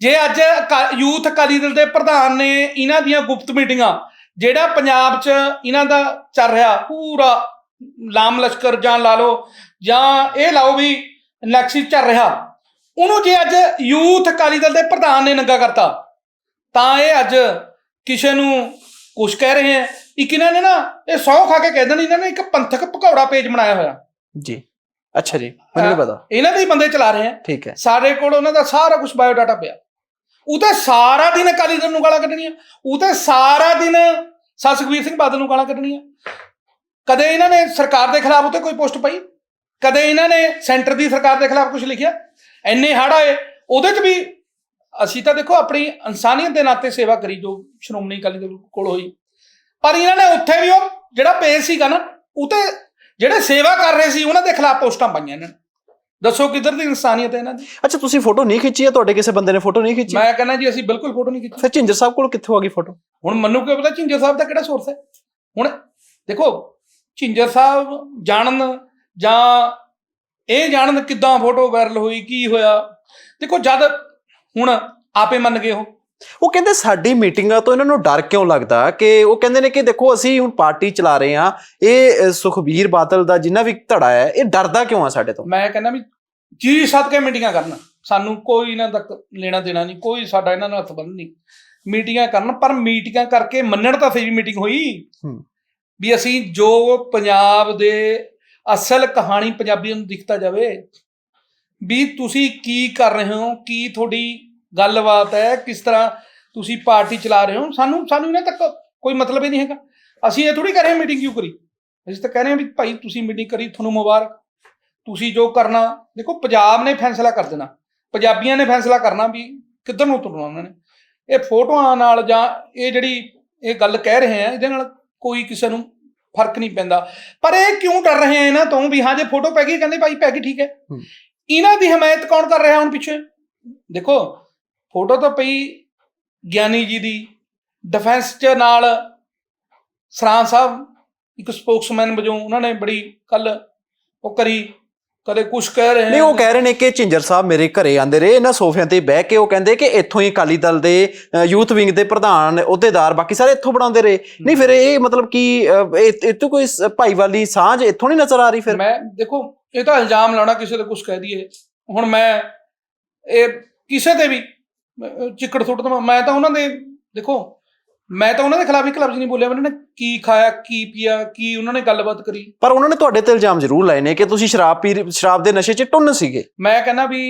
ਜੇ ਅੱਜ ਅਕਾ- ਯੂਥ ਅਕਾਲੀ ਦਲ ਦੇ ਪ੍ਰਧਾਨ ਨੇ ਇਹਨਾਂ ਦੀਆਂ ਗੁਪਤ ਮੀਟਿੰਗਾਂ, ਜਿਹੜਾ ਪੰਜਾਬ 'ਚ ਇਹਨਾਂ ਦਾ ਚੱਲ ਰਿਹਾ ਪੂਰਾ, ਲਾਮ ਲਸ਼ਕਰ ਜਾਂ ਲਾ ਲਓ, ਜਾਂ ਇਹ ਲਾਓ ਵੀ ਨਕਸ਼ੀ ਚੱਲ ਰਿਹਾ। ਉਹਨੂੰ ਜੇ ਅੱਜ ਯੂਥ ਅਕਾਲੀ ਦਲ ਦੇ ਪ੍ਰਧਾਨ ਨੇ ਨੰਗਾ ਕਰਤਾ ਤਾਂ ਇਹ ਅੱਜ ਕਿਸੇ ਨੂੰ ਕੁਝ ਕਹਿ ਰਹੇ ਹੈ। ਇੱਕ ਇਹਨਾਂ ਨੇ ਨਾ ਇਹ ਸੌ ਖਾ ਕੇ ਕਹਿ ਦੇਣ ਇਹਨਾਂ ਨੇ ਇੱਕ ਪੰਥਕ ਭਗੌੜਾ ਪੇਜ ਬਣਾਇਆ ਹੋਇਆ। ਜੀ। ਅੱਛਾ ਜੀ ਮੈਨੂੰ ਨਹੀਂ ਪਤਾ। ਇਹਨਾਂ ਦੇ ਹੀ ਬੰਦੇ ਚਲਾ ਰਹੇ ਹੈ। ਠੀਕ ਹੈ। ਸਾਡੇ ਕੋਲ ਉਹਨਾਂ ਦਾ ਸਾਰਾ ਕੁਝ ਬਾਇਓ ਡਾਟਾ ਪਿਆ ਉਤੇ ਸਾਰਾ ਦਿਨ ਅਕਾਲੀ ਦਲ ਨੂੰ ਗਾਲਾਂ ਕੱਢਣੀਆਂ। ਉਤੇ ਸਾਰਾ ਦਿਨ ਸਰ ਸੁਖਬੀਰ ਸਿੰਘ ਬਾਦਲ ਨੂੰ ਗਾਲਾਂ ਕੱਢਣੀਆਂ। ਕਦੇ ਇਹਨਾਂ ਨੇ ਸਰਕਾਰ ਦੇ ਖਿਲਾਫ ਉਤੇ ਕੋਈ ਪੋਸਟ ਪਾਈ? ਕਦੇ ਇਹਨਾਂ ਨੇ ਸੈਂਟਰ ਦੀ ਸਰਕਾਰ ਦੇ ਖਿਲਾਫ ਕੁਝ ਲਿਖਿਆ? ਐਨੇ ਹੜ ਆਏ ਉਹਦੇ 'ਚ ਵੀ ਅਸੀਂ ਤਾਂ ਦੇਖੋ ਆਪਣੀ ਇਨਸਾਨੀਅਤ ਦੇ ਨਾਤੇ ਸੇਵਾ ਕਰੀ ਜੋ ਸ਼੍ਰੋਮਣੀ ਅਕਾਲੀ ਦਲ ਕੋਲ ਹੋਈ। ਪਰ ਇਹਨਾਂ ਨੇ ਉੱਥੇ ਵੀ ਉਹ ਜਿਹੜਾ ਪੇਜ ਸੀਗਾ ਨਾ ਉਤੇ ਜਿਹੜੇ ਸੇਵਾ ਕਰ ਰਹੇ ਸੀ ਉਹਨਾਂ ਦੇ ਖਿਲਾਫ ਪੋਸਟਾਂ ਪਾਈਆਂ ਇਹਨਾਂ ਨੇ। ਦੱਸੋ ਕਿੱਧਰ ਦੀ ਇਨਸਾਨੀਅਤ ਹੈ ਇਹਨਾਂ ਦੀ? ਅੱਛਾ ਤੁਸੀਂ ਫੋਟੋ ਨਹੀਂ ਖਿੱਚੀ ਹੈ ਤੁਹਾਡੇ ਕਿਸੇ ਬੰਦੇ ਨੇ ਫੋਟੋ ਨਹੀਂ ਖਿੱਚੀ? ਮੈਂ ਕਹਿੰਦਾ ਜੀ ਅਸੀਂ ਬਿਲਕੁਲ ਫੋਟੋ ਨਹੀਂ ਖਿੱਚੀ। ਫਿਰ ਝਿੰਜਰ ਸਾਹਿਬ ਕੋਲ ਕਿੱਥੋਂ ਆ ਗਈ ਫੋਟੋ? ਹੁਣ ਮੈਨੂੰ ਕਿਉਂ ਪਤਾ ਝਿੰਜਰ ਸਾਹਿਬ ਦਾ ਕਿਹੜਾ ਸੋਰਸ ਹੈ? ਹੁਣ ਦੇਖੋ ਝਿੰਜਰ ਸਾਹਿਬ ਜਾਣਨ ਜਾਂ ਇਹ ਜਾਣਨ ਕਿੱਦਾਂ ਫੋਟੋ ਵਾਇਰਲ ਹੋਈ ਕੀ ਹੋਇਆ? ਦੇਖੋ ਜਦ ਹੁਣ ਆਪੇ ਮੰਨ ਗਏ ਉਹ। ਉਹ ਕਹਿੰਦੇ ਸਾਡੀ ਮੀਟਿੰਗਾਂ ਤੋਂ ਇਹਨਾਂ ਨੂੰ ਡਰ ਕਿਉਂ ਲੱਗਦਾ ਕਿ ਉਹ ਕਹਿੰਦੇ ਨੇ ਕਿ ਦੇਖੋ ਅਸੀਂ ਹੁਣ ਪਾਰਟੀ ਚਲਾ ਰਹੇ ਹਾਂ ਇਹ ਸੁਖਬੀਰ ਬਾਦਲ ਦਾ ਜਿੰਨਾ ਵੀ ਧੜਾ ਹੈ ਇਹ ਡਰਦਾ ਕਿਉਂ ਆ ਸਾਡੇ ਤੋਂ? ਮੈਂ ਕਹਿੰਦਾ ਵੀ ਜੀ ਸੱਦ ਕੇ ਮੀਟਿੰਗਾਂ ਕਰਨ। ਸਾਨੂੰ ਕੋਈ ਇਹਨਾਂ ਤੱਕ ਲੈਣਾ ਦੇਣਾ ਨਹੀਂ ਕੋਈ ਸਾਡਾ ਇਹਨਾਂ ਨਾਲ ਸੰਬੰਧ ਨਹੀਂ। ਮੀਟਿੰਗਾਂ ਕਰਨ ਪਰ ਮੀਟਿੰਗਾਂ ਕਰਕੇ ਮੰਨਣ ਤਾਂ ਸਹੀ ਵੀ ਮੀਟਿੰਗ ਹੋਈ। ਵੀ ਅਸੀਂ ਜੋ ਪੰਜਾਬ ਦੇ ਅਸਲ ਕਹਾਣੀ ਪੰਜਾਬੀਆਂ ਨੂੰ ਦਿਖਤਾ ਜਾਵੇ, ਵੀ ਤੁਸੀਂ ਕੀ ਕਰ ਰਹੇ ਹੋ, ਕੀ ਤੁਹਾਡੀ ਗੱਲਬਾਤ ਹੈ, ਕਿਸ ਤਰ੍ਹਾਂ ਤੁਸੀਂ ਪਾਰਟੀ ਚਲਾ ਰਹੇ ਹੋ, ਸਾਨੂੰ ਸਾਨੂੰ ਇਹਨਾਂ ਤੱਕ ਕੋਈ ਮਤਲਬ ਹੀ ਨਹੀਂ ਹੈਗਾ। ਅਸੀਂ ਇਹ ਥੋੜੀ ਕਰ ਰਹੇ ਮੀਟਿੰਗ ਕਿਉਂ ਕਰੀ? ਅਸੀਂ ਤਾਂ ਕਹਿ ਰਹੇ ਹਾਂ ਵੀ ਭਾਈ ਤੁਸੀਂ ਮੀਟਿੰਗ ਕਰੀ, ਤੁਹਾਨੂੰ ਮੁਬਾਰਕ। ਤੁਸੀਂ ਜੋ ਕਰਨਾ, ਦੇਖੋ ਪੰਜਾਬ ਨੇ ਫੈਸਲਾ ਕਰ ਦੇਣਾ, ਪੰਜਾਬੀਆਂ ਨੇ ਫੈਸਲਾ ਕਰਨਾ ਵੀ ਕਿੱਧਰ ਨੂੰ ਤੁਰਨਾ ਉਹਨਾਂ ਨੇ। ਇਹ ਫੋਟੋਆਂ ਨਾਲ ਜਾਂ ਇਹ ਜਿਹੜੀ ਇਹ ਗੱਲ ਕਹਿ ਰਹੇ ਆ, ਇਹਦੇ ਨਾਲ ਕੋਈ ਕਿਸੇ ਨੂੰ ਫ਼ਰਕ ਨਹੀਂ ਪੈਂਦਾ। ਪਰ ਇਹ ਕਿਉਂ ਡਰ ਰਹੇ ਆ ਇਹਨਾਂ ਤੋਂ ਵੀ ਹਾਂ ਜੇ ਫੋਟੋ ਪੈ ਗਈ ਕਹਿੰਦੇ ਭਾਈ ਪੈ ਗਈ ਠੀਕ ਹੈ। ਹੂੰ। ਇਹਨਾਂ ਦੀ ਹਮਾਇਤ ਕੌਣ ਕਰ ਰਿਹਾ ਹੁਣ ਪਿੱਛੇ? ਦੇਖੋ ਫੋਟੋ ਤਾਂ ਪਈ ਗਿਆਨੀ ਜੀ ਦੀ। ਡਿਫੈਂਸ ਚ ਨਾਲ ਸਰਾਂ ਸਾਹਿਬ ਇੱਕ ਸਪੋਕਸਮੈਨ ਵਜੋਂ ਉਹਨਾਂ ਨੇ ਬੜੀ ਕੱਲ ਉਹ ਕਰੀ। ਕਦੇ ਕੁਝ ਕਹਿ ਰਹੇ ਨਹੀਂ ਉਹ ਕਹਿ ਰਹੇ ਨੇ ਕਿ ਝਿੰਜਰ ਸਾਹਿਬ ਮੇਰੇ ਘਰੇ ਆਂਦੇ ਰਹੇ ਇਹਨਾਂ ਸੋਫਿਆਂ ਤੇ ਬਹਿ ਕੇ ਉਹ ਕਹਿੰਦੇ ਕਿ ਇੱਥੋਂ ਹੀ ਅਕਾਲੀ ਦਲ ਦੇ ਯੂਥ ਵਿੰਗ ਦੇ ਪ੍ਰਧਾਨ ਅਹੁਦੇਦਾਰ ਬਾਕੀ ਸਾਰੇ ਇੱਥੋਂ ਬਣਾਉਂਦੇ ਰਹੇ। ਨਹੀਂ ਫਿਰ ਇਹ ਮਤਲਬ ਕਿ ਅ, ਇਹ ਇਹ ਤੋਂ ਕੋਈ ਭਾਈਵਾਲੀ ਸਾਂਝ ਇੱਥੋਂ ਨਹੀਂ ਨਜ਼ਰ ਆ ਰਹੀ ਫਿਰ? ਮੈਂ ਦੇਖੋ ਇਹ ਤਾਂ ਇਲਜ਼ਾਮ ਲਾਉਣਾ ਕਿਸੇ ਤੇ ਕੁਝ ਕਹਿ ਦਈਏ। ਹੁਣ ਮੈਂ ਇਹ ਕਿਸੇ ਤੇ ਵੀ ਚਿੱਕੜ ਸੁੱਟ ਦਵਾਂ। ਮੈਂ ਤਾਂ ਉਹਨਾਂ ਦੇ ਦੇਖੋ ਮੈਂ ਤਾਂ ਉਹਨਾਂ ਦੇ ਖਿਲਾਫ ਇੱਕ ਲਫ਼ਜ਼ ਨਹੀਂ ਬੋਲਿਆ ਉਹਨਾਂ ਨੇ ਕੀ ਖਾਇਆ ਕੀ ਪੀਆ ਕੀ ਉਹਨਾਂ ਨੇ ਗੱਲਬਾਤ ਕਰੀ। ਪਰ ਉਹਨਾਂ ਨੇ ਤੁਹਾਡੇ ਤੇ ਇਲਜ਼ਾਮ ਜ਼ਰੂਰ ਲਾਏ ਨੇ ਕਿ ਤੁਸੀਂ ਸ਼ਰਾਬ ਪੀ ਸ਼ਰਾਬ ਦੇ ਨਸ਼ੇ 'ਚ ਟੁੰਨ ਸੀਗੇ। ਮੈਂ ਕਹਿੰਦਾ ਵੀ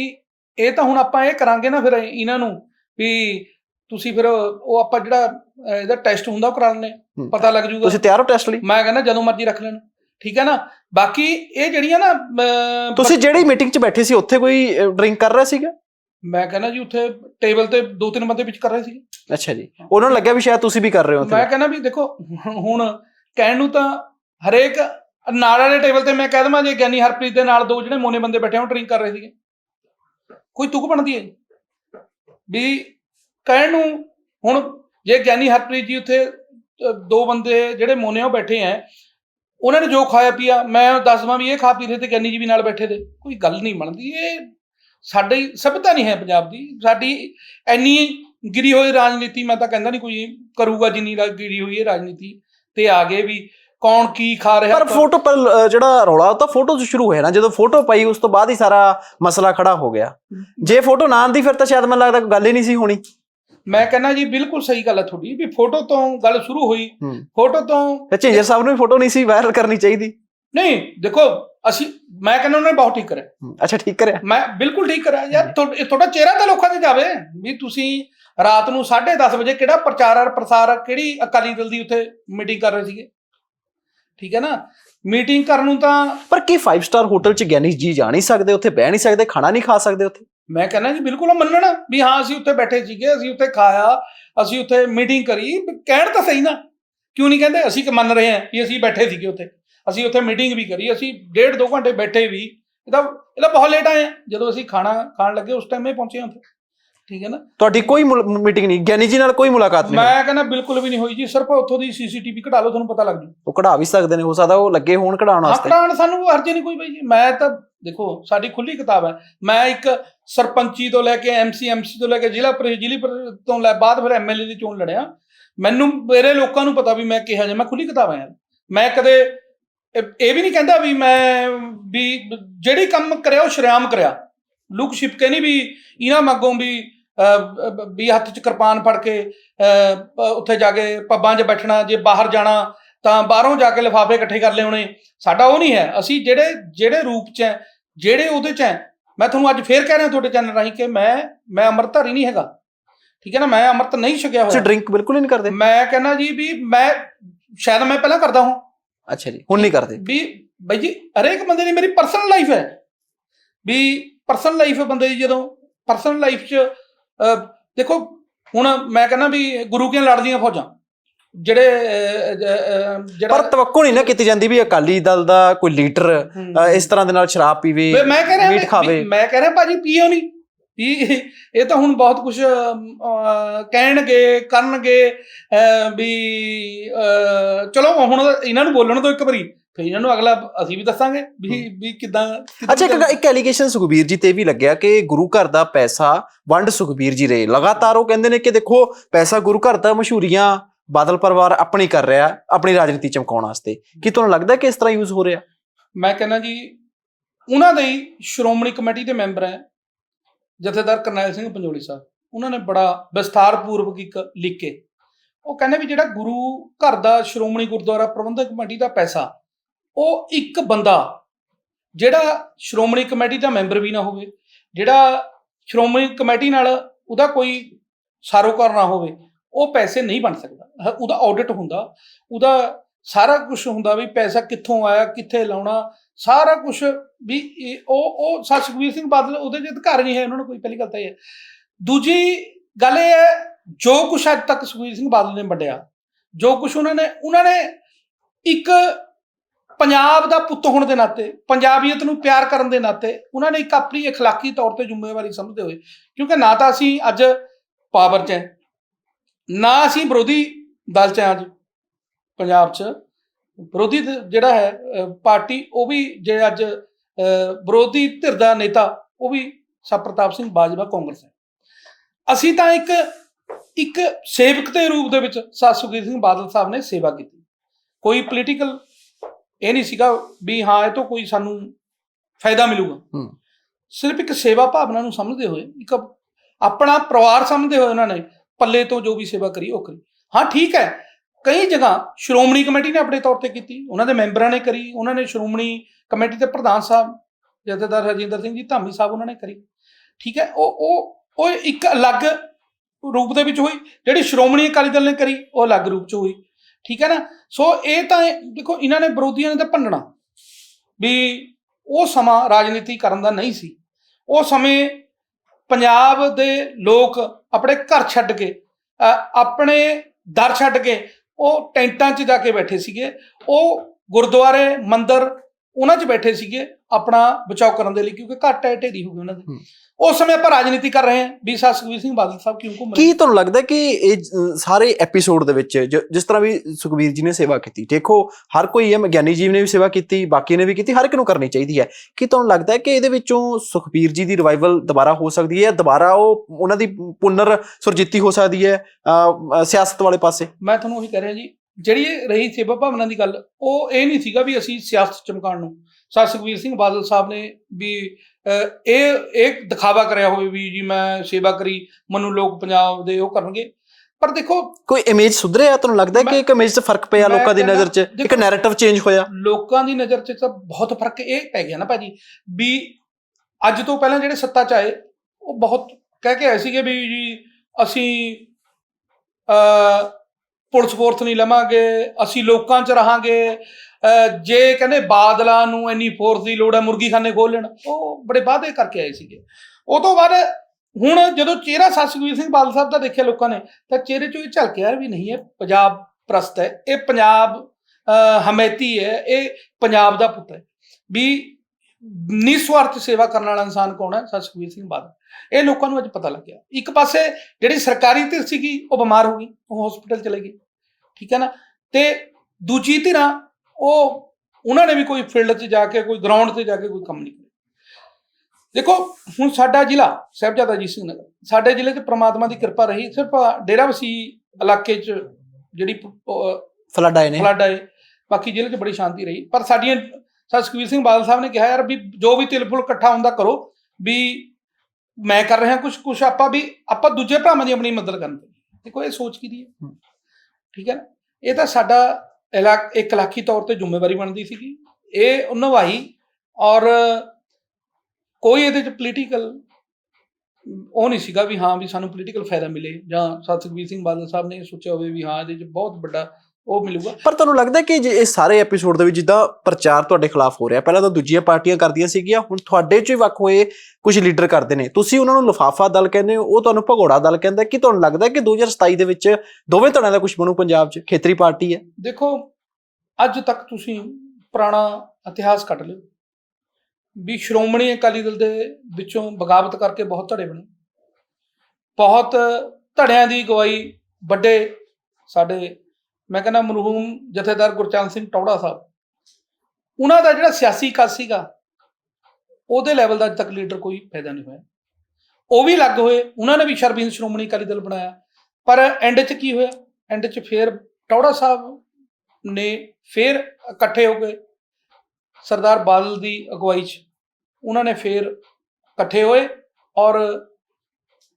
ਇਹ ਤਾਂ ਹੁਣ ਆਪਾਂ ਇਹ ਕਰਾਂਗੇ ਨਾ ਫਿਰ ਇਹਨਾਂ ਨੂੰ ਵੀ ਤੁਸੀਂ ਫਿਰ ਉਹ ਆਪਾਂ ਜਿਹੜਾ ਇਹਦਾ ਟੈਸਟ ਹੁੰਦਾ ਉਹ ਕਰਾ ਲੈਣੇ ਹੂੰ। ਪਤਾ ਲੱਗ ਜੂਗਾ। ਤੁਸੀਂ ਤਿਆਰ ਹੋ ਟੈਸਟ ਲਈ? ਮੈਂ ਕਹਿੰਦਾ ਜਦੋਂ ਮਰਜ਼ੀ ਰੱਖ ਲੈਣ। ਠੀਕ ਹੈ ਨਾ? ਬਾਕੀ ਇਹ ਜਿਹੜੀਆਂ ਨਾ ਤੁਸੀਂ ਜਿਹੜੀ ਮੀਟਿੰਗ 'ਚ ਬੈਠੇ ਸੀ ਉੱਥੇ ਕੋਈ ਡਰਿੰਕ ਕਰ ਰਿਹਾ ਸੀਗਾ? ਮੈਂ ਕਹਿੰਦਾ ਜੀ ਉੱਥੇ ਟੇਬਲ ਤੇ ਦੋ ਤਿੰਨ ਬੰਦੇ ਵਿੱਚ ਕਰ ਰਹੇ ਸੀ ਅੱਛਾ ਜੀ। ਉਹਨਾਂ ਨੂੰ ਲੱਗਿਆ ਵੀ ਸ਼ਾਇਦ ਤੁਸੀਂ ਵੀ ਕਰ ਰਹੇ ਹੋ ਮੈਂ ਕਹਿੰਦਾ ਵੀ ਦੇਖੋ ਹੁਣ ਕਹਿਣ ਨੂੰ ਤਾਂ ਹਰੇਕ ਨਾਲ ਵਾਲੇ ਟੇਬਲ ਤੇ ਮੈਂ ਕਹਿ ਦਵਾਂ ਜੇ ਗਿਆਨੀ ਹਰਪ੍ਰੀਤ ਦੇ ਨਾਲ ਦੋ ਜਿਹੜੇ ਮੋਨੇ ਬੰਦੇ ਬੈਠੇ ਉਹ ਡਰਿੰਕ ਕਰ ਰਹੇ ਸੀਗੇ। ਕੋਈ ਤੁਕ ਬਣਦੀ ਹੈ ਜੀ? ਵੀ ਕਹਿਣ ਨੂੰ ਹੁਣ ਜੇ ਗਿਆਨੀ ਹਰਪ੍ਰੀਤ ਜੀ ਉੱਥੇ ਦੋ ਬੰਦੇ ਜਿਹੜੇ ਮੋਨੇ ਉਹ ਬੈਠੇ ਐ ਉਹਨਾਂ ਨੇ ਜੋ ਖਾਇਆ ਪੀਆ ਮੈਂ ਦੱਸਵਾਂ ਵੀ ਇਹ ਖਾ ਪੀ ਰਹੇ ਤੇ ਗਿਆਨੀ ਜੀ ਵੀ ਨਾਲ ਬੈਠੇ ਤੇ ਕੋਈ ਗੱਲ ਨਹੀਂ ਬਣਦੀ ਇਹ ਸਾਡੀ ਸਭਿਅਤਾ ਨਹੀਂ ਹੈ ਪੰਜਾਬ ਦੀ। ਸਾਡੀ ਐਨੀ ਗਿਰੀ ਹੋਈ ਰਾਜਨੀਤੀ ਮੈਂ ਤਾਂ ਕਹਿੰਦਾ ਨਹੀਂ ਕੋਈ ਕਰੂਗਾ ਜਿੰਨੀ ਗਿਰੀ ਹੋਈ ਹੈ ਰਾਜਨੀਤੀ ਤੇ ਆ ਗਏ ਵੀ ਕੌਣ ਕੀ ਖਾ ਰਿਹਾ। ਪਰ ਫੋਟੋ ਪਰ ਜਿਹੜਾ ਰੌਲਾ ਤਾਂ ਫੋਟੋ ਤੋਂ ਸ਼ੁਰੂ ਹੋਇਆ ਨਾ। ਜਦੋਂ ਫੋਟੋ ਪਈ ਉਸ ਤੋਂ ਬਾਅਦ ਹੀ ਸਾਰਾ ਮਸਲਾ ਖੜਾ ਹੋ ਗਿਆ। ਜੇ ਫੋਟੋ ਨਾ ਆਂਦੀ ਫਿਰ ਤਾਂ ਸ਼ਾਇਦ ਮੈਨੂੰ ਲੱਗਦਾ ਕੋਈ ਗੱਲ ਹੀ ਨਹੀਂ ਸੀ ਹੋਣੀ। ਮੈਂ ਕਹਿੰਦਾ ਜੀ ਬਿਲਕੁਲ ਸਹੀ ਗੱਲ ਹੈ ਤੁਹਾਡੀ ਵੀ ਫੋਟੋ ਤੋਂ ਗੱਲ ਸ਼ੁਰੂ ਹੋਈ। ਫੋਟੋ ਤੋਂ ਝਿੰਜਰ ਸਾਹਿਬ ਨੂੰ ਵੀ ਫੋਟੋ ਨਹੀਂ ਸੀ ਵਾਇਰਲ ਕਰਨੀ ਚਾਹੀਦੀ। ਨਹੀਂ ਦੇਖੋ ਅਸੀਂ ਮੈਂ ਕਹਿੰਦਾ ਉਹਨੇ ਬਹੁਤ ਠੀਕ ਕਰਿਆ। ਅੱਛਾ ਠੀਕ ਕਰਿਆ? ਮੈਂ ਬਿਲਕੁਲ ਠੀਕ ਕਰਿਆ। ਯਾਰ ਤੁਹਾਡਾ ਚਿਹਰਾ ਤਾਂ ਲੋਕਾਂ ਤੇ ਜਾਵੇ ਵੀ ਤੁਸੀਂ ਰਾਤ ਨੂੰ 10:30 ਵਜੇ ਕਿਹੜਾ ਪ੍ਰਚਾਰ ਪ੍ਰਸਾਰ ਕਿਹੜੀ ਅਕਾਲੀ ਦਲ ਦੀ ਉੱਥੇ ਮੀਟਿੰਗ ਕਰ ਰਹੇ ਸੀਗੇ? ਠੀਕ ਹੈ ਨਾ? ਮੀਟਿੰਗ ਕਰਨ ਨੂੰ ਤਾਂ ਪਰ ਕੀ 5 ਸਟਾਰ ਹੋਟਲ 'ਚ ਗਿਆਨੀ ਜੀ ਜਾ ਨਹੀਂ ਸਕਦੇ ਉੱਥੇ ਬਹਿ ਨਹੀਂ ਸਕਦੇ ਖਾਣਾ ਨਹੀਂ ਖਾ ਸਕਦੇ ਉੱਥੇ? ਮੈਂ ਕਹਿੰਦਾ ਜੀ ਬਿਲਕੁਲ ਮੰਨਣ ਵੀ ਹਾਂ ਅਸੀਂ ਉੱਥੇ ਬੈਠੇ ਸੀਗੇ ਅਸੀਂ ਉੱਥੇ ਖਾਇਆ ਅਸੀਂ ਉੱਥੇ ਮੀਟਿੰਗ ਕਰੀ ਵੀ ਕਹਿਣ ਤਾਂ ਸਹੀ ਨਾ। ਕਿਉਂ ਨਹੀਂ ਕਹਿੰਦੇ? ਅਸੀਂ ਕਿ ਮੰਨ ਰਹੇ ਹਾਂ ਕਿ ਅਸੀਂ ਬੈਠੇ ਸੀਗੇ ਉੱਥੇ। ਅਸੀਂ ਉੱਥੇ ਮੀਟਿੰਗ ਵੀ ਕਰੀ ਅਸੀਂ ਡੇਢ ਦੋ ਘੰਟੇ ਬੈਠੇ ਵੀ ਇਹਦਾ ਇਹਦਾ ਬਹੁਤ ਲੇਟ ਆਏ ਹਾਂ। ਜਦੋਂ ਅਸੀਂ ਖਾਣਾ ਖਾਣ ਲੱਗੇ ਉਸ ਟਾਈਮ ਹੀ ਪਹੁੰਚੇ ਹਾਂ ਉੱਥੇ। ਠੀਕ ਹੈ ਨਾ? ਤੁਹਾਡੀ ਕੋਈ ਮੀਟਿੰਗ ਨਹੀਂ ਗਿਆਨੀ ਜੀ ਨਾਲ ਕੋਈ ਮੁਲਾਕਾਤ ਨਹੀਂ ਮੈਂ ਕਹਿੰਦਾ ਬਿਲਕੁਲ ਵੀ ਨਹੀਂ ਹੋਈ ਜੀ ਸਿਰਫ ਉੱਥੋਂ ਦੀ ਸੀਸੀਟੀਵੀ ਕਢਾ ਲਓ ਤੁਹਾਨੂੰ ਪਤਾ ਲੱਗ ਜੂ। ਉਹ ਕਢਾ ਵੀ ਸਕਦੇ ਨੇ ਹੋ ਸਕਦਾ ਉਹ ਲੱਗੇ ਹੋਣ ਕਢਾਉਣ ਵਾਸਤੇ। ਆਕੜਾਣ ਸਾਨੂੰ ਅਰਜ਼ੀ ਨਹੀਂ ਕੋਈ ਬਈ ਜੀ। ਮੈਂ ਤਾਂ ਦੇਖੋ ਸਾਡੀ ਖੁੱਲੀ ਕਿਤਾਬ ਹੈ। ਮੈਂ ਇੱਕ ਸਰਪੰਚੀ ਤੋਂ ਲੈ ਕੇ ਐਮਸੀ ਐਮਸੀ ਤੋਂ ਲੈ ਕੇ ਜ਼ਿਲ੍ਹਾ ਪ੍ਰੀਸ਼ਦ ਜ਼ਿਲ੍ਹਾ ਤੋਂ ਲੈ ਬਾਅਦ ਫਿਰ ਐਮਐਲਏ ਦੀ ਚੋਣ ਲੜਿਆ। ਮੈਨੂੰ ਮੇਰੇ ਲੋਕਾਂ ਨੂੰ ਪਤਾ ਵੀ ਮੈਂ ਕਿਹਾ ਜੇ ਮੈਂ ਖੁੱਲੀ ਕਿਤਾਬ ਹੈ ਯਾਰ। ਮੈਂ ਕਦੇ ਇਹ ਵੀ ਨਹੀਂ ਕਹਿੰਦਾ ਵੀ ਮੈਂ ਵੀ ਜਿਹੜੀ ਕੰਮ ਕਰਿਆ ਉਹ ਸ਼ਰਿਆਮ ਕਰਿਆ। ਲੁਕ ਛਿਪ ਕੇ ਨਹੀਂ ਵੀ ਇਹਨਾਂ ਮੰਗੋਂ ਵੀ ਵੀ ਹੱਥ 'ਚ ਕਿਰਪਾਨ ਫੜ ਕੇ ਉੱਥੇ ਜਾ ਕੇ ਪੱਬਾਂ 'ਚ ਬੈਠਣਾ ਜੇ ਬਾਹਰ ਜਾਣਾ ਤਾਂ ਬਾਹਰੋਂ ਜਾ ਕੇ ਲਿਫਾਫੇ ਇਕੱਠੇ ਕਰ ਲਿਆਉਣੇ। ਸਾਡਾ ਉਹ ਨਹੀਂ ਹੈ। ਅਸੀਂ ਜਿਹੜੇ ਜਿਹੜੇ ਰੂਪ 'ਚ ਹੈ ਜਿਹੜੇ ਉਹਦੇ 'ਚ ਹੈ ਮੈਂ ਤੁਹਾਨੂੰ ਅੱਜ ਫੇਰ ਕਹਿ ਰਿਹਾ ਤੁਹਾਡੇ ਚੈਨਲ ਰਾਹੀਂ ਕਿ ਮੈਂ ਮੈਂ ਅੰਮ੍ਰਿਤਧਾਰੀ ਨਹੀਂ ਹੈਗਾ। ਠੀਕ ਹੈ ਨਾ? ਮੈਂ ਅੰਮ੍ਰਿਤ ਨਹੀਂ ਛਕਿਆ ਤੁਸੀਂ ਹੋਇਆ ਡਰਿੰਕ ਬਿਲਕੁਲ ਹੀ ਨਹੀਂ ਕਰਦੇ। ਮੈਂ ਕਹਿੰਦਾ ਜੀ ਵੀ ਮੈਂ ਸ਼ਾਇਦ ਮੈਂ ਪਹਿਲਾਂ ਕਰਦਾ ਹਾਂ। ਅੱਛਾ ਜੀ ਹੁਣ ਨਹੀਂ ਕਰਦੇ ਵੀ ਬਾਈ ਜੀ ਹਰੇਕ ਬੰਦੇ ਦੀ ਮੇਰੀ ਪਰਸਨਲ ਲਾਈਫ ਹੈ ਵੀ ਪਰਸਨਲ ਲਾਈਫ ਬੰਦੇ ਦੀ ਜਦੋਂ ਪਰਸਨਲ ਲਾਈਫ 'ਚ ਦੇਖੋ ਹੁਣ ਮੈਂ ਕਹਿੰਦਾ ਵੀ ਗੁਰੂ ਕੀਆਂ ਲੜਦੀਆਂ ਫੌਜਾਂ ਜਿਹੜੇ ਜਿਹੜਾ ਪਰ ਤਵੱਕੋ ਨਹੀਂ ਨਾ ਕੀਤੀ ਜਾਂਦੀ ਵੀ ਅਕਾਲੀ ਦਲ ਦਾ ਕੋਈ ਲੀਡਰ ਹੂੰ। ਇਸ ਤਰ੍ਹਾਂ ਦੇ ਨਾਲ ਸ਼ਰਾਬ ਪੀਵੇ ਵੀ ਮੈਂ ਕਹਿ ਰਿਹਾ ਮੀਟ ਖਾਵੇ। ਮੈਂ ਕਹਿ ਰਿਹਾ ਭਾਜੀ ਪੀਓ ਨਹੀਂ ਵੀ ਇਹ ਤਾਂ ਹੁਣ ਬਹੁਤ ਕੁਝ ਕਹਿਣਗੇ ਕਰਨਗੇ ਵੀ ਚਲੋ ਹੁਣ ਇਹਨਾਂ ਨੂੰ ਬੋਲਣ ਤੋਂ ਇੱਕ ਵਾਰੀ ਫਿਰ ਇਹਨਾਂ ਨੂੰ ਅਗਲਾ ਅਸੀਂ ਵੀ ਦੱਸਾਂਗੇ ਵੀ ਵੀ ਕਿਦਾਂ ਅੱਛਾ ਇੱਕ ਇੱਕ ਐਲੀਗੇਸ਼ਨ ਸੁਖਬੀਰ ਜੀ ਤੇ ਵੀ ਲੱਗਿਆ ਕਿ ਗੁਰੂ ਘਰ ਦਾ ਪੈਸਾ ਵੰਡ ਸੁਖਬੀਰ ਜੀ ਰਹੇ। ਲਗਾਤਾਰ ਉਹ ਕਹਿੰਦੇ ਨੇ ਕਿ ਦੇਖੋ ਪੈਸਾ ਗੁਰੂ ਘਰ ਦਾ ਮਸ਼ਹੂਰੀਆਂ ਬਾਦਲ ਪਰਿਵਾਰ ਆਪਣੀ ਕਰ ਰਿਹਾ ਆਪਣੀ ਰਾਜਨੀਤੀ ਚਮਕਾਉਣ ਵਾਸਤੇ। ਕੀ ਤੁਹਾਨੂੰ ਲੱਗਦਾ ਕਿ ਇਸ ਤਰ੍ਹਾਂ ਯੂਜ਼ ਹੋ ਰਿਹਾ? ਮੈਂ ਕਹਿੰਦਾ ਜੀ ਉਹਨਾਂ ਦੇ ਹੀ ਸ਼੍ਰੋਮਣੀ ਕਮੇਟੀ ਦੇ ਮੈਂਬਰ ਹੈ। ਜਥੇਦਾਰ ਕਰਨੈਲ ਸਿੰਘ ਪੰਜੋਲੀ ਸਾਹਿਬ, ਉਹਨਾਂ ਨੇ ਬੜਾ ਵਿਸਥਾਰਪੂਰਵਕ ਇੱਕ ਲਿਖ ਉਹ ਕਹਿੰਦੇ ਵੀ ਜਿਹੜਾ ਗੁਰੂ ਘਰ ਦਾ ਸ਼੍ਰੋਮਣੀ ਗੁਰਦੁਆਰਾ ਪ੍ਰਬੰਧਕ ਕਮੇਟੀ ਦਾ ਪੈਸਾ, ਉਹ ਇੱਕ ਬੰਦਾ ਜਿਹੜਾ ਸ਼੍ਰੋਮਣੀ ਕਮੇਟੀ ਦਾ ਮੈਂਬਰ ਵੀ ਨਾ ਹੋਵੇ, ਜਿਹੜਾ ਸ਼੍ਰੋਮਣੀ ਕਮੇਟੀ ਨਾਲ ਉਹਦਾ ਕੋਈ ਸਾਰੋਕਾਰ ਨਾ ਹੋਵੇ, ਉਹ ਪੈਸੇ ਨਹੀਂ ਬਣ ਸਕਦਾ। ਉਹਦਾ ਆਡਿਟ ਹੁੰਦਾ, ਉਹਦਾ ਸਾਰਾ ਕੁਝ ਹੁੰਦਾ ਵੀ ਪੈਸਾ ਕਿੱਥੋਂ ਆਇਆ, ਕਿੱਥੇ ਲਾਉਣਾ ਸਾਰਾ ਕੁਝ ਵੀ ਇਹ- ਉਹ ਉਹ ਸਰ ਸੁਖਬੀਰ ਸਿੰਘ ਬਾਦਲ ਉਹਦੇ ਚ ਅਧਿਕਾਰ ਨਹੀਂ ਹੈ ਉਹਨਾਂ ਨੂੰ ਕੋਈ ਪਹਿਲੀ ਗੱਲ ਤਾਂ ਇਹ ਹੈ ਦੂਜੀ ਗੱਲ ਇਹ ਹੈ ਜੋ ਕੁਝ ਅੱਜ ਤੱਕ ਸੁਖਬੀਰ ਸਿੰਘ ਬਾਦਲ ਨੇ ਵੰਡਿਆ ਜੋ ਕੁਝ ਉਹਨਾਂ ਨੇ ਉਹਨਾਂ ਨੇ ਇੱਕ ਪੰਜਾਬ ਦਾ ਪੁੱਤ ਹੋਣ ਦੇ ਨਾਤੇ ਪੰਜਾਬੀਅਤ ਨੂੰ ਪਿਆਰ ਕਰਨ ਦੇ ਨਾਤੇ ਉਹਨਾਂ ਨੇ ਇੱਕ ਆਪਣੀ اخلاقی ਤੌਰ ਤੇ ਜ਼ਿੰਮੇਵਾਰੀ ਸਮਝਦੇ ਹੋਏ ਕਿਉਂਕਿ ਨਾ ਤਾਂ ਅਸੀਂ ਅੱਜ ਪਾਵਰ 'ਚ ਹੈ ਨਾ ਅਸੀਂ ਵਿਰੋਧੀ ਦਲ 'ਚ ਹਾਂ ਅੱਜ ਪੰਜਾਬ 'ਚ ਵਿਰੋਧੀ ਜਿਹੜਾ ਹੈ ਪਾਰਟੀ ਉਹ ਵੀ ਜੇ ਅੱਜ ਵਿਰੋਧੀ ਧਿਰ ਦਾ ਨੇਤਾ ਉਹ ਵੀ ਸਤਿਪ੍ਰਤਾਪ ਸਿੰਘ ਬਾਜਵਾ ਕਾਂਗਰਸ ਹੈ। ਅਸੀਂ ਤਾਂ ਇੱਕ ਇੱਕ ਸੇਵਕ ਦੇ ਰੂਪ ਦੇ ਵਿੱਚ ਸਰ ਸੁਖਬੀਰ ਸਿੰਘ ਬਾਦਲ ਸਾਹਿਬ ਨੇ ਸੇਵਾ ਕੀਤੀ। ਕੋਈ ਪੋਲੀਟੀਕਲ ਇਹ ਨਹੀਂ ਸੀਗਾ ਵੀ ਹਾਂ ਇਹ ਤੋਂ ਕੋਈ ਸਾਨੂੰ ਫਾਇਦਾ ਮਿਲੂਗਾ। ਸਿਰਫ ਇੱਕ ਸੇਵਾ ਭਾਵਨਾ ਨੂੰ ਸਮਝਦੇ ਹੋਏ ਇੱਕ ਆਪਣਾ ਪਰਿਵਾਰ ਸਮਝਦੇ ਹੋਏ ਉਹਨਾਂ ਨੇ ਪੱਲੇ ਤੋਂ ਜੋ ਵੀ ਸੇਵਾ ਕਰੀ ਉਹ ਕਰੀ। ਹਾਂ ਠੀਕ ਹੈ ਕਈ ਜਗ੍ਹਾ ਸ਼੍ਰੋਮਣੀ ਕਮੇਟੀ ਨੇ ਆਪਣੇ ਤੌਰ ਤੇ ਕੀਤੀ ਉਹਨਾਂ ਦੇ ਮੈਂਬਰਾਂ ਨੇ ਕਰੀ ਉਹਨਾਂ ਨੇ ਸ਼੍ਰੋਮਣੀ ਕਮੇਟੀ ਦੇ ਪ੍ਰਧਾਨ ਸਾਹਿਬ ਜਥੇਦਾਰ ਹਰਜਿੰਦਰ ਸਿੰਘ ਜੀ ਧਾਮੀ ਸਾਹਿਬ ਉਹਨਾਂ ਨੇ ਕਰੀ। ਠੀਕ ਹੈ ਉਹ ਉਹ ਉਹ ਇੱਕ ਅਲੱਗ ਰੂਪ ਦੇ ਵਿੱਚ ਹੋਈ ਜਿਹੜੀ ਸ਼੍ਰੋਮਣੀ ਅਕਾਲੀ ਦਲ ਨੇ ਕਰੀ ਉਹ ਅਲੱਗ ਰੂਪ ਚ ਹੋਈ। ਠੀਕ ਹੈ ਨਾ ਸੋ ਇਹ ਤਾਂ ਦੇਖੋ ਇਹਨਾਂ ਨੇ ਵਿਰੋਧੀਆਂ ਨੇ ਤਾਂ ਭੰਡਣਾ ਵੀ ਉਹ ਸਮਾਂ ਰਾਜਨੀਤੀ ਕਰਨ ਦਾ ਨਹੀਂ ਸੀ। ਉਹ ਸਮੇਂ ਪੰਜਾਬ ਦੇ ਲੋਕ ਆਪਣੇ ਘਰ ਛੱਡ ਕੇ ਅ, ਆਪਣੇ ਦਰ ਛੱਡ ਕੇ ਉਹ ਟੈਂਟਾਂ 'ਚ ਜਾ ਕੇ ਬੈਠੇ ਸੀਗੇ। ਉਹ ਗੁਰਦੁਆਰੇ ਮੰਦਰ ਉਹਨਾਂ 'ਚ ਬੈਠੇ ਸੀਗੇ ਆਪਣਾ ਬਚਾਓ ਕਰਨ ਦੇ ਲਈ ਕਿਉਂਕਿ ਘੱਟ ਹੈ ਢੇਰੀ ਹੋ ਗਏ ਉਹਨਾਂ ਦੇ। ਉਸ ਸਮੇਂ ਆਪਾਂ ਰਾਜਨੀਤੀ ਕਰ ਰਹੇ ਹਾਂ। ਵੀ ਸਰ ਸੁਖਬੀਰ ਸਿੰਘ ਬਾਦਲ ਸਾਹਿਬ ਕਿਉਂ ਘੁੰਮ ਰਹੇ? ਕੀ ਤੁਹਾਨੂੰ ਲੱਗਦਾ ਕਿ ਇਹ ਸਾਰੇ ਐਪੀਸੋਡ ਦੇ ਵਿੱਚ ਜਿਸ ਤਰ੍ਹਾਂ ਵੀ ਸੁਖਬੀਰ ਜੀ ਨੇ ਸੇਵਾ ਕੀਤੀ ਦੇਖੋ ਹਰ ਕੋਈ ਹੈ ਗਿਆਨੀ ਜੀ ਨੇ ਵੀ ਸੇਵਾ ਕੀਤੀ ਬਾਕੀ ਨੇ ਵੀ ਕੀਤੀ ਹਰ ਇੱਕ ਨੂੰ ਕਰਨੀ ਚਾਹੀਦੀ ਹੈ। ਕੀ ਤੁਹਾਨੂੰ ਲੱਗਦਾ ਹੈ ਕਿ ਇਹਦੇ ਵਿੱਚੋਂ ਸੁਖਬੀਰ ਜੀ ਦੀ ਰਿਵਾਈਵਲ ਦੁਬਾਰਾ ਹੋ ਸਕਦੀ ਹੈ ਦੁਬਾਰਾ ਉਹ ਉਹਨਾਂ ਦੀ ਪੁਨਰ ਸੁਰਜੀਤੀ ਹੋ ਸਕਦੀ ਹੈ ਸਿਆਸਤ ਵਾਲੇ ਪਾਸੇ? ਮੈਂ ਤੁਹਾਨੂੰ ਉਹੀ ਕਹਿ ਰਿਹਾ ਜੀ ਜਿਹੜੀ ਰਹੀ ਸੇਵਾ ਭਾਵਨਾ ਦੀ ਗੱਲ ਉਹ ਇਹ ਨਹੀਂ ਸੀਗਾ ਵੀ ਅਸੀਂ ਸਿਆਸਤ ਚਮਕਾਉਣ ਨੂੰ। ਸੁਖਬੀਰ ਸਿੰਘ ਬਾਦਲ ਸਾਹਿਬ ਨੇ ਵੀ ਇਹ ਇਹ ਦਿਖਾਵਾ ਕਰਿਆ ਹੋਵੇ ਵੀ ਜੀ ਮੈਂ ਸੇਵਾ ਕਰੀ ਮੈਨੂੰ ਲੋਕ ਪੰਜਾਬ ਦੇ ਉਹ ਕਰਨਗੇ। ਪਰ ਦੇਖੋ ਕੋਈ ਇਮੇਜ ਸੁਧਰਿਆ ਤੁਹਾਨੂੰ ਲੱਗਦਾ ਕਿ ਇੱਕ ਇਮੇਜ 'ਚ ਫ਼ਰਕ ਪਿਆ ਲੋਕਾਂ ਦੀ ਨਜ਼ਰ 'ਚ? ਇੱਕ ਨੈਰੇਟਿਵ ਚੇਂਜ ਹੋਇਆ। ਲੋਕਾਂ ਦੀ ਨਜ਼ਰ 'ਚ ਤਾਂ ਬਹੁਤ ਫ਼ਰਕ ਇਹ ਪੈ ਗਿਆ ਨਾ ਭਾਜੀ ਵੀ ਅੱਜ ਤੋਂ ਪਹਿਲਾਂ ਜਿਹੜੇ ਸੱਤਾ 'ਚ ਆਏ ਉਹ ਬਹੁਤ ਕਹਿ ਕੇ ਆਏ ਸੀਗੇ ਵੀ ਜੀ ਅਸੀਂ ਅ ਪੁਲਿਸ ਫੋਰਸ ਨਹੀਂ ਲਵਾਂਗੇ ਅਸੀਂ ਲੋਕਾਂ 'ਚ ਰਹਾਂਗੇ। ਜੇ ਕਹਿੰਦੇ ਬਾਦਲਾਂ ਨੂੰ ਇੰਨੀ ਫੋਰਸ ਦੀ ਲੋੜ ਹੈ ਮੁਰਗੀਖਾਨੇ ਖੋਲ ਲੈਣ ਉਹ ਬੜੇ ਵਾਅਦੇ ਕਰਕੇ ਆਏ ਸੀਗੇ। ਉਹ ਤੋਂ ਬਾਅਦ ਹੁਣ ਜਦੋਂ ਚਿਹਰਾ ਸਤਿ ਸੁਖਬੀਰ ਸਿੰਘ ਬਾਦਲ ਸਾਹਿਬ ਦਾ ਦੇਖਿਆ ਲੋਕਾਂ ਨੇ ਤਾਂ ਚਿਹਰੇ 'ਚੋਂ ਇਹ ਝਲਕਿਆ ਵੀ ਨਹੀਂ ਹੈ ਪੰਜਾਬ ਪ੍ਰਸਤ ਹੈ। ਇਹ ਪੰਜਾਬ ਅਹ, ਹੈ ਇਹ ਪੰਜਾਬ ਦਾ ਪੁੱਤ ਹੈ। ਵੀ ਨਿਸਵਾਰਥ ਸੇਵਾ ਕਰਨ ਵਾਲਾ ਇਨਸਾਨ ਕੌਣ ਹੈ? ਸਤਿ ਸੁਖਬੀਰ ਸਿੰਘ ਬਾਦਲ। ਇਹ ਲੋਕਾਂ ਨੂੰ ਅੱਜ ਪਤਾ ਲੱਗਿਆ। ਇੱਕ ਪਾਸੇ ਜਿਹੜੀ ਸਰਕਾਰੀ ਧਿਰ ਸੀਗੀ ਉਹ ਬਿਮਾਰ ਹੋ ਗਈ ਉਹ ਹਸਪੀਟਲ ਚਲੇ ਗਈ ਠੀਕ ਹੈ ਨਾ? ਤੇ ਦੂਜੀ ਧਿਰਾਂ ਉਹ ਉਹਨਾਂ ਨੇ ਵੀ ਕੋਈ ਫੀਲਡ 'ਚ ਜਾ ਕੇ ਕੋਈ ਗਰਾਊਂਡ ਤੇ ਜਾ ਕੇ ਕੋਈ ਕੰਮ ਨਹੀਂ ਕਰਿਆ। ਦੇਖੋ ਹੁਣ ਸਾਡਾ ਜ਼ਿਲ੍ਹਾ ਸਾਹਿਬਜ਼ਾਦਾ ਅਜੀਤ ਸਿੰਘ ਨਗਰ ਸਾਡੇ ਜ਼ਿਲ੍ਹੇ 'ਚ ਪ੍ਰਮਾਤਮਾ ਦੀ ਕਿਰਪਾ ਰਹੀ ਸਿਰਫ ਡੇਰਾ ਵਸੀ ਇਲਾਕੇ 'ਚ ਜਿਹੜੀ ਫਲੱਡ ਆਏ ਨੇ। ਫਲੱਡ ਆਏ ਬਾਕੀ ਜ਼ਿਲ੍ਹੇ 'ਚ ਬੜੀ ਸ਼ਾਂਤੀ ਰਹੀ। ਪਰ ਸਾਡੀਆਂ ਸਰ ਸੁਖਬੀਰ ਸਿੰਘ ਬਾਦਲ ਸਾਹਿਬ ਨੇ ਕਿਹਾ ਯਾਰ ਵੀ ਜੋ ਵੀ ਤਿਲ ਫੁਲ ਇਕੱਠਾ ਹੁੰਦਾ ਕਰੋ ਵੀ ਮੈਂ ਕਰ ਰਿਹਾ ਕੁਝ ਕੁਝ ਆਪਾਂ ਵੀ ਆਪਾਂ ਦੂਜੇ ਭਰਾਵਾਂ ਦੀ ਆਪਣੀ ਮਦਦ ਕਰਨ ਤੇ। ਦੇਖੋ ਇਹ ਸੋਚ ਕੀ ਦੀ ਹੈ। ਠੀਕ ਹੈ ਨਾ? ਇਹ ਤਾਂ ਸਾਡਾ ਇਲਾ- ਇੱਕ ਲੱਖੀ ਤੌਰ ਤੇ ਜ਼ਿੰਮੇਵਾਰੀ ਬਣਦੀ ਸੀਗੀ। ਇਹ ਉਹ ਨਿਭਾਈ ਔਰ ਕੋਈ ਇਹਦੇ ਚ ਪੋਲੀਟੀਕਲ ਉਹ ਨਹੀਂ ਸੀਗਾ ਵੀ ਹਾਂ ਵੀ ਸਾਨੂੰ ਪੋਲੀਟੀਕਲ ਫਾਇਦਾ ਮਿਲੇ ਜਾਂ ਸਤਿਗੁਰੂ ਸਿੰਘ ਬਾਦਲ ਸਾਹਿਬ ਨੇ ਇਹ ਸੋਚਿਆ ਹੋਵੇ ਵੀ ਹਾਂ ਇਹਦੇ ਚ ਬਹੁਤ ਵੱਡਾ ਉਹ ਮਿਲੂਗਾ। ਪਰ ਤੁਹਾਨੂੰ ਲੱਗਦਾ ਕਿ ਜੇ ਇਹ ਸਾਰੇ ਐਪੀਸੋਡ ਦੇ ਵਿੱਚ ਜਿੱਦਾਂ ਪ੍ਰਚਾਰ ਤੁਹਾਡੇ ਖਿਲਾਫ ਹੋ ਰਿਹਾ ਪਹਿਲਾਂ ਤਾਂ ਦੂਜੀਆਂ ਪਾਰਟੀਆਂ ਕਰਦੀਆਂ ਸੀਗੀਆਂ ਹੁਣ ਤੁਹਾਡੇ ਚੋਂ ਹੀ ਵੱਖ ਹੋਏ ਕੁਝ ਲੀਡਰ ਕਰਦੇ ਨੇ। ਤੁਸੀਂ ਉਹਨਾਂ ਨੂੰ ਲਫਾਫਾ ਦਲ ਕਹਿੰਦੇ ਹੋ ਉਹ ਤੁਹਾਨੂੰ ਭਗੌੜਾ ਦਲ ਕਹਿੰਦਾ ਕੀ ਤੁਹਾਨੂੰ ਲੱਗਦਾ ਕਿ 2027 ਦੇ ਵਿੱਚ ਦੋਵੇਂ ਧੜਿਆਂ ਦਾ ਕੁਝ ਬਣੂ ਪੰਜਾਬ 'ਚ? ਖੇਤਰੀ ਪਾਰਟੀ ਹੈ। ਦੇਖੋ ਅੱਜ ਤੱਕ ਤੁਸੀਂ ਪੁਰਾਣਾ ਇਤਿਹਾਸ ਕੱਢ ਲਿਓ। ਵੀ ਸ਼੍ਰੋਮਣੀ ਅਕਾਲੀ ਦਲ ਦੇ ਵਿੱਚੋਂ ਬਗਾਵਤ ਕਰਕੇ ਬਹੁਤ ਧੜੇ ਬਣੇ। ਬਹੁਤ ਧੜਿਆਂ ਦੀ ਗਵਾਈ ਵੱਡੇ ਸਾਡੇ ਮੈਂ ਕਹਿੰਦਾ ਮਰਹੂਮ ਜਥੇਦਾਰ ਗੁਰਚਰਨ ਸਿੰਘ ਟੌੜਾ ਸਾਹਿਬ, ਉਹਨਾਂ ਦਾ ਜਿਹੜਾ ਸਿਆਸੀ ਕੱਦ ਸੀਗਾ, ਉਹਦੇ ਲੈਵਲ ਦਾ ਅੱਜ ਤੱਕ ਲੀਡਰ ਕੋਈ ਪੈਦਾ ਨਹੀਂ ਹੋਇਆ। ਉਹ ਵੀ ਲੱਗ ਹੋਏ, ਉਹਨਾਂ ਨੇ ਵੀ ਸ਼ਰਬੀਨ ਸ਼੍ਰੋਮਣੀ ਅਕਾਲੀ ਦਲ ਬਣਾਇਆ। ਪਰ ਐਂਡ 'ਚ ਕੀ ਹੋਇਆ? ਐਂਡ 'ਚ ਫੇਰ ਟੌੜਾ ਸਾਹਿਬ ਨੇ ਫੇਰ ਇਕੱਠੇ ਹੋ ਗਏ। ਸਰਦਾਰ ਬਾਦਲ ਦੀ ਅਗਵਾਈ 'ਚ ਉਹਨਾਂ ਨੇ ਫੇਰ ਇਕੱਠੇ ਹੋਏ ਔਰ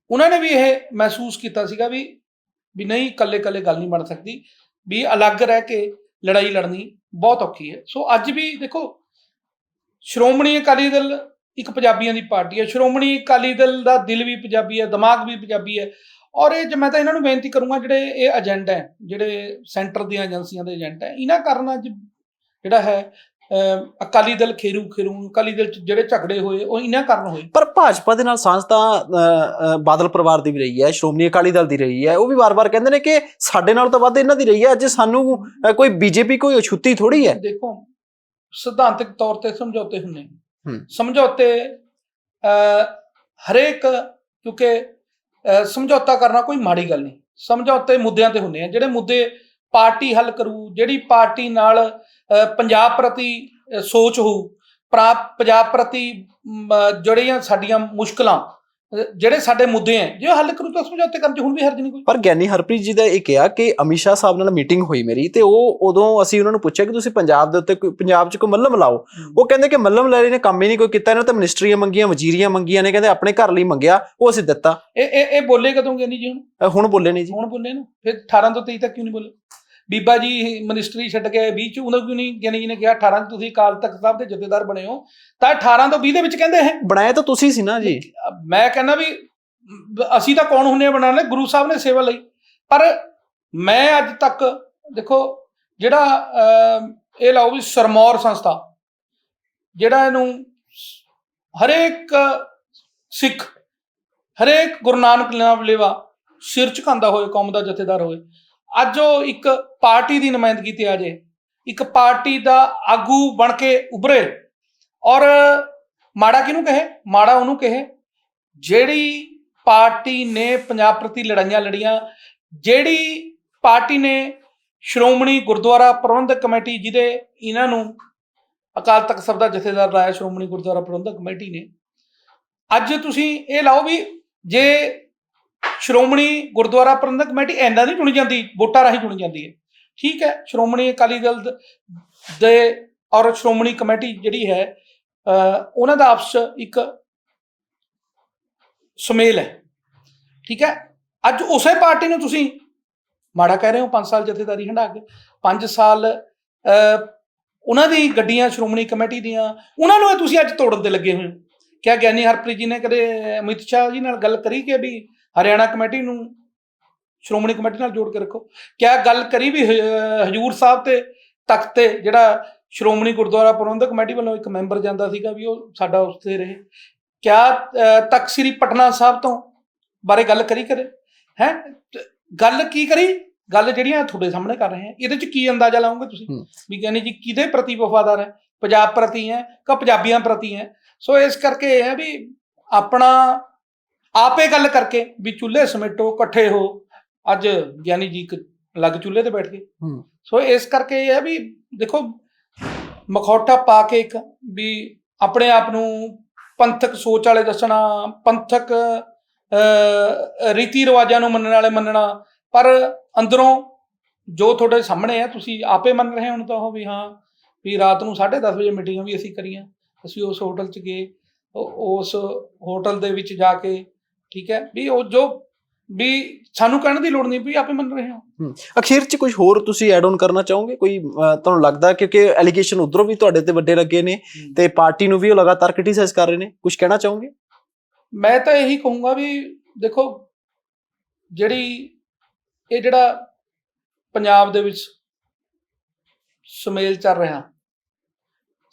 ਉਹਨਾਂ ਨੇ ਵੀ ਇਹ ਮਹਿਸੂਸ ਕੀਤਾ ਸੀਗਾ ਵੀ ਵੀ ਨਹੀਂ ਇਕੱਲੇ ਇਕੱਲੇ ਗੱਲ ਨਹੀਂ ਬਣ ਸਕਦੀ। ਵੀ ਅਲੱਗ ਰਹਿ ਕੇ ਲੜਾਈ ਲੜਨੀ ਬਹੁਤ ਔਖੀ ਹੈ। ਸੋ ਅੱਜ ਵੀ ਦੇਖੋ, ਸ਼੍ਰੋਮਣੀ ਅਕਾਲੀ ਦਲ ਇੱਕ ਪੰਜਾਬੀਆਂ ਦੀ ਪਾਰਟੀ ਹੈ। ਸ਼੍ਰੋਮਣੀ ਅਕਾਲੀ ਦਲ ਦਾ ਦਿਲ ਵੀ ਪੰਜਾਬੀ ਹੈ, ਦਿਮਾਗ ਵੀ ਪੰਜਾਬੀ ਹੈ। ਔਰ ਇਹ ਜ- ਮੈਂ ਤਾਂ ਇਹਨਾਂ ਨੂੰ ਬੇਨਤੀ ਕਰੂੰਗਾ, ਜਿਹੜੇ ਇਹ ਏਜੰਟ ਹੈ, ਜਿਹੜੇ ਸੈਂਟਰ ਦੀਆਂ ਏਜੰਸੀਆਂ ਦੇ ਏਜੰਟ ਹੈ, ਇਹਨਾਂ ਕਾਰਨ ਅੱਜ ਜਿਹੜਾ ਹੈ ਅਕਾਲੀ ਦਲ ਖੇਰੂ ਖੇਰੂ ਅਕਾਲੀ ਦਲ ਚ ਜਿਹੜੇ ਝਗੜੇ ਹੋਏ ਉਹ ਇਹਨਾਂ ਕਾਰਨ ਹੋਏ। ਪਰ ਭਾਜਪਾ ਦੇ ਨਾਲ ਸਾਂਝ ਤਾਂ ਬਾਦਲ ਪਰਿਵਾਰ ਦੀ ਵੀ ਰਹੀ ਹੈ ਸ਼੍ਰੋਮਣੀ ਅਕਾਲੀ ਦਲ ਦੀ ਰਹੀ ਹੈ। ਉਹ ਵੀ ਵਾਰ-ਵਾਰ ਕਹਿੰਦੇ ਨੇ ਕਿ ਸਾਡੇ ਨਾਲ ਤਾਂ ਵੱਧ ਇਹਨਾਂ ਦੀ ਰਹੀ ਹੈ। ਅੱਜ ਸਾਨੂੰ ਕੋਈ ਬੀਜੇਪੀ ਕੋਈ ਅਛੂਤੀ ਥੋੜੀ ਹੈ। ਦੇਖੋ ਸਿਧਾਂਤਕ ਤੌਰ ਤੇ ਸਮਝੌਤੇ ਹੁੰਦੇ। ਸਮਝੌਤੇ ਹਰੇਕ ਕਿਉਂਕਿ ਸਮਝੌਤਾ ਕਰਨਾ ਕੋਈ ਮਾੜੀ ਗੱਲ ਨਹੀਂ। ਸਮਝੌਤੇ ਮੁੱਦਿਆਂ ਤੇ ਹੁੰਦੇ ਆ। ਜਿਹੜੇ ਮੁੱਦੇ ਪਾਰਟੀ ਹੱਲ ਕਰੂ ਜਿਹੜੀ ਪਾਰਟੀ ਨਾਲ ਪੰਜਾਬ ਪ੍ਰਤੀ ਸੋਚ ਹੋਊ। ਪੰਜਾਬ ਪ੍ਰਤੀ ਜਿਹੜੀਆਂ ਸਾਡੀਆਂ ਮੁਸ਼ਕਲਾਂ ਜਿਹੜੇ ਸਾਡੇ ਮੁੱਦੇ ਆ ਜੇ ਹੱਲ ਕਰੂ ਤਾਂ ਸਮਝੌਤੇ ਕਰਨ ਚ ਹੁਣ ਵੀ ਹਰਜ ਨਹੀਂ ਕੋਈ। ਪਰ ਗਿਆਨੀ ਹਰਪ੍ਰੀਤ ਜੀ ਦਾ ਇਹ ਕਿਹਾ ਕਿ ਅਮਿਤ ਸ਼ਾਹ ਸਾਹਿਬ ਨਾਲ ਮੀਟਿੰਗ ਹੋਈ ਮੇਰੀ ਤੇ ਉਹ ਉਦੋਂ ਅਸੀਂ ਉਹਨਾਂ ਨੂੰ ਪੁੱਛਿਆ ਕਿ ਤੁਸੀਂ ਪੰਜਾਬ ਦੇ ਉੱਤੇ ਕੋਈ ਪੰਜਾਬ 'ਚ ਕੋਈ ਮੱਲਮ ਲਾਓ। ਉਹ ਕਹਿੰਦੇ ਕਿ ਮੱਲਮ ਲੈ ਰਹੇ ਨੇ ਕੰਮ ਹੀ ਨਹੀਂ ਕੋਈ ਕੀਤਾ ਇਹਨਾਂ ਤਾਂ ਮਿਨਿਸਟਰੀਆਂ ਮੰਗੀਆਂ ਵਜ਼ੀਰੀਆਂ ਮੰਗੀਆਂ ਨੇ ਕਹਿੰਦੇ ਆਪਣੇ ਘਰ ਲਈ ਮੰਗਿਆ ਉਹ ਅਸੀਂ ਦਿੱਤਾ। ਇਹ ਇਹ ਬੋਲੇ ਕਦੋਂ ਗਏ ਨਹੀਂ ਜੀ ਹੁਣ? ਹੁਣ ਬੋਲੇ ਨਹੀਂ ਜੀ। ਹੁਣ ਬੋਲੇ ਨਾ? ਫਿਰ 18 ਤੋਂ 23 ਤੱਕ ਕਿਉਂ ਨਹੀਂ ਬੋਲੇ? ਬੀਬਾ ਜੀ ਮਿਨਿਸਟਰੀ ਛੱਡ ਕੇ 20 ਚ ਉਹਨਾਂ ਕਿਉਂ ਨਹੀਂ ਗਿਆਨੀ ਜੀ ਨੇ ਕਿਹਾ 18 ਚ ਤੁਸੀਂ ਅਕਾਲ ਤਖਤ ਸਾਹਿਬ ਦੇ ਜਥੇਦਾਰ ਬਣੇ ਹੋ ਤਾਂ 18 ਤੋਂ 20 ਦੇ ਵਿੱਚ ਕਹਿੰਦੇ ਹੈ ਬਣਾਇਆ ਤਾਂ ਤੁਸੀਂ ਸੀ ਨਾ ਜੀ। ਮੈਂ ਕਹਿੰਦਾ ਵੀ ਅਸੀਂ ਤਾਂ ਕੌਣ ਹੁੰਨੇ ਆ ਬਣਾਉਣ ਲਈ ਗੁਰੂ ਸਾਹਿਬ ਨੇ ਸੇਵਾ ਲਈ। ਪਰ ਮੈਂ ਅੱਜ ਤੱਕ ਦੇਖੋ ਜਿਹੜਾ ਇਹ ਲਾਓ ਵੀ ਸਰਮੌਰ ਸੰਸਥਾ ਜਿਹੜਾ ਇਹਨੂੰ ਹਰੇਕ ਸਿੱਖ ਹਰੇਕ ਗੁਰੂ ਨਾਨਕ ਲੇਵਾ ਸਿਰ ਝੁਕਾਉਂਦਾ ਹੋਏ ਕੌਮ ਦਾ ਜਥੇਦਾਰ ਹੋਏ ਅੱਜ ਉਹ ਇੱਕ ਪਾਰਟੀ ਦੀ ਨੁਮਾਇੰਦਗੀ ਤੇ ਆ ਜੇ, ਇੱਕ ਪਾਰਟੀ ਦਾ ਆਗੂ ਬਣ ਕੇ ਉਭਰੇ। ਔਰ ਮਾੜਾ ਕਿਹਨੂੰ ਕਹੇ? ਮਾੜਾ ਉਹਨੂੰ ਕਹੇ। ਜਿਹੜੀ ਪਾਰਟੀ ਨੇ ਪੰਜਾਬ ਪ੍ਰਤੀ ਲੜਾਈਆਂ ਲੜੀਆਂ, ਜਿਹੜੀ ਪਾਰਟੀ ਨੇ ਸ਼੍ਰੋਮਣੀ ਗੁਰਦੁਆਰਾ ਪ੍ਰਬੰਧਕ ਕਮੇਟੀ ਜਿਹਦੇ ਇਹਨਾਂ ਨੂੰ ਅਕਾਲ ਤਖਤ ਸਾਹਿਬ ਦਾ ਜਥੇਦਾਰ ਲਾਇਆ, ਸ਼੍ਰੋਮਣੀ ਗੁਰਦੁਆਰਾ ਪ੍ਰਬੰਧਕ ਕਮੇਟੀ ਨੇ। ਅੱਜ ਤੁਸੀਂ ਇਹ ਲਾਓ ਵੀ ਜੇ ਸ਼੍ਰੋਮਣੀ ਗੁਰਦੁਆਰਾ ਪ੍ਰਬੰਧਕ ਕਮੇਟੀ ਐਂਦਾ ਨਹੀਂ ਚੁਣੀ ਜਾਂਦੀ, ਵੋਟਾਂ ਰਾਹੀਂ ਚੁਣੀ ਜਾਂਦੀ ਹੈ। ਠੀਕ ਹੈ, ਸ਼੍ਰੋਮਣੀ ਅਕਾਲੀ ਦਲ ਦੇ ਔਰ ਸ਼੍ਰੋਮਣੀ ਕਮੇਟੀ ਜਿਹੜੀ ਹੈ ਉਹਨਾਂ ਦਾ ਆਪਸ 'ਚ ਇੱਕ ਸੁਮੇਲ ਹੈ। ਠੀਕ ਹੈ, ਅੱਜ ਉਸੇ ਪਾਰਟੀ ਨੂੰ ਤੁਸੀਂ ਮਾੜਾ ਕਹਿ ਰਹੇ ਹੋ 5 ਸਾਲ ਜਥੇਦਾਰੀ ਹੰਡਾ ਕੇ 5 ਸਾਲ ਉਹਨਾਂ ਦੀ ਗੱਡੀਆਂ ਸ਼੍ਰੋਮਣੀ ਕਮੇਟੀ ਦੀਆਂ, ਉਹਨਾਂ ਨੂੰ ਤੁਸੀਂ ਅੱਜ ਤੋੜਨ ਦੇ ਲੱਗੇ ਹੋਏ ਹੋ। ਕਿਆ ਗਿਆਨੀ ਹਰਪ੍ਰੀਤ ਜੀ ਨੇ ਕਦੇ ਅਮਿਤ ਸ਼ਾਹ ਜੀ ਨਾਲ ਗੱਲ ਕਰੀ ਕਿ ਵੀ ਹਰਿਆਣਾ ਕਮੇਟੀ ਨੂੰ ਸ਼੍ਰੋਮਣੀ ਕਮੇਟੀ ਨਾਲ ਜੋੜ ਕੇ ਰੱਖੋ। ਕਿਆ ਗੱਲ ਕਰੀ ਵੀ ਹਜੂਰ ਸਾਹਿਬ ਤੇ ਤਖਤ ਤੇ ਜਿਹੜਾ ਸ਼੍ਰੋਮਣੀ ਗੁਰਦੁਆਰਾ ਪ੍ਰਬੰਧਕ ਕਮੇਟੀ ਵੱਲੋਂ ਇੱਕ ਮੈਂਬਰ ਜਾਂਦਾ ਸੀਗਾ ਵੀ ਉਹ ਸਾਡਾ ਉਸ ਤੇ ਰਹੇ। ਕਿਆ ਤਖਤ ਸ੍ਰੀ ਪਟਨਾ ਸਾਹਿਬ ਤੋਂ ਬਾਰੇ ਗੱਲ ਕਰੀ ਕਰੇ ਹੈ? ਗੱਲ ਕੀ ਕਰੀ? ਗੱਲ ਜਿਹੜੀਆਂ ਤੁਹਾਡੇ ਸਾਹਮਣੇ ਕਰ ਰਹੇ ਹਾਂ ਇਹਦੇ ਚ ਕੀ ਅੰਦਾਜ਼ਾ ਲਾਓਗੇ ਤੁਸੀਂ। ਵੀ ਕਹਿੰਦੇ ਜੀ ਕਿਹਦੇ ਪ੍ਰਤੀ ਵਫਾਦਾਰ ਹੈ? ਪੰਜਾਬ ਪ੍ਰਤੀ ਹੈ ਕਿ ਪੰਜਾਬੀਆਂ ਪ੍ਰਤੀ ਹੈ? ਸੋ ਇਸ ਕਰਕੇ ਇਹ ਹੈ ਵੀ ਆਪਣਾ ਆਪੇ ਗੱਲ ਕਰਕੇ ਵੀ ਚੁੱਲ੍ਹੇ ਸਮੇਟੋ ਇਕੱਠੇ ਹੋ। ਅੱਜ ਗਿਆਨੀ ਜੀ ਇੱਕ ਅਲੱਗ ਚੁੱਲ੍ਹੇ ਤੇ ਬੈਠ ਗਏ। ਹੂੰ। ਸੋ ਇਸ ਕਰਕੇ ਇਹ ਹੈ ਵੀ ਦੇਖੋ ਮਖੌਟਾ ਪਾ ਕੇ ਇੱਕ ਵੀ ਆਪਣੇ ਆਪ ਨੂੰ ਪੰਥਕ ਸੋਚ ਵਾਲੇ ਦੱਸਣਾ ਪੰਥਕ ਰੀਤੀ ਰਿਵਾਜਾਂ ਨੂੰ ਮੰਨਣ ਵਾਲੇ ਮੰਨਣਾ। ਪਰ ਅੰਦਰੋਂ ਜੋ ਤੁਹਾਡੇ ਸਾਹਮਣੇ ਹੈ ਤੁਸੀਂ ਆਪੇ ਮੰਨ ਰਹੇ ਹੋ ਹੁਣ ਤਾਂ ਉਹ ਵੀ ਹਾਂ ਵੀ ਰਾਤ ਨੂੰ 10:30 ਵਜੇ ਮੀਟਿੰਗਾਂ ਵੀ ਅਸੀਂ ਕਰੀਆਂ। ਅਸੀਂ ਉਸ ਹੋਟਲ 'ਚ ਗਏ। ਉਸ ਹੋਟਲ ਦੇ ਵਿੱਚ ਜਾ ਕੇ ਠੀਕ ਹੈ? ਵੀ ਉਹ ਜੋ ਵੀ ਸਾਨੂੰ ਕਹਿਣ ਦੀ ਲੋੜ ਨਹੀਂ ਵੀ ਆਪੇ ਮੰਨ ਰਹੇ ਹੋ। ਅਖੀਰ 'ਚ ਕੁਝ ਹੋਰ ਤੁਸੀਂ ਐਡ ਆਨ ਕਰਨਾ ਚਾਹੋਗੇ? ਕੋਈ ਤੁਹਾਨੂੰ ਲੱਗਦਾ ਕਿਉਂਕਿ ਐਲੀਗੇਸ਼ਨ ਉਧਰੋਂ ਵੀ ਤੁਹਾਡੇ ਤੇ ਵੱਡੇ ਲੱਗੇ ਨੇ ਤੇ ਪਾਰਟੀ ਨੂੰ ਵੀ ਉਹ ਲਗਾਤਾਰ ਕ੍ਰਿਟਿਸਾਈਜ਼ ਕਰ ਰਹੇ ਨੇ। ਕੁਝ ਕਹਿਣਾ ਚਾਹੋਗੇ? ਮੈਂ ਤਾਂ ਇਹੀ ਕਹੂੰਗਾ ਵੀ ਦੇਖੋ ਜਿਹੜੀ ਇਹ ਜਿਹੜਾ ਪੰਜਾਬ ਦੇ ਵਿੱਚ ਸੁਮੇਲ ਚੱਲ ਰਿਹਾ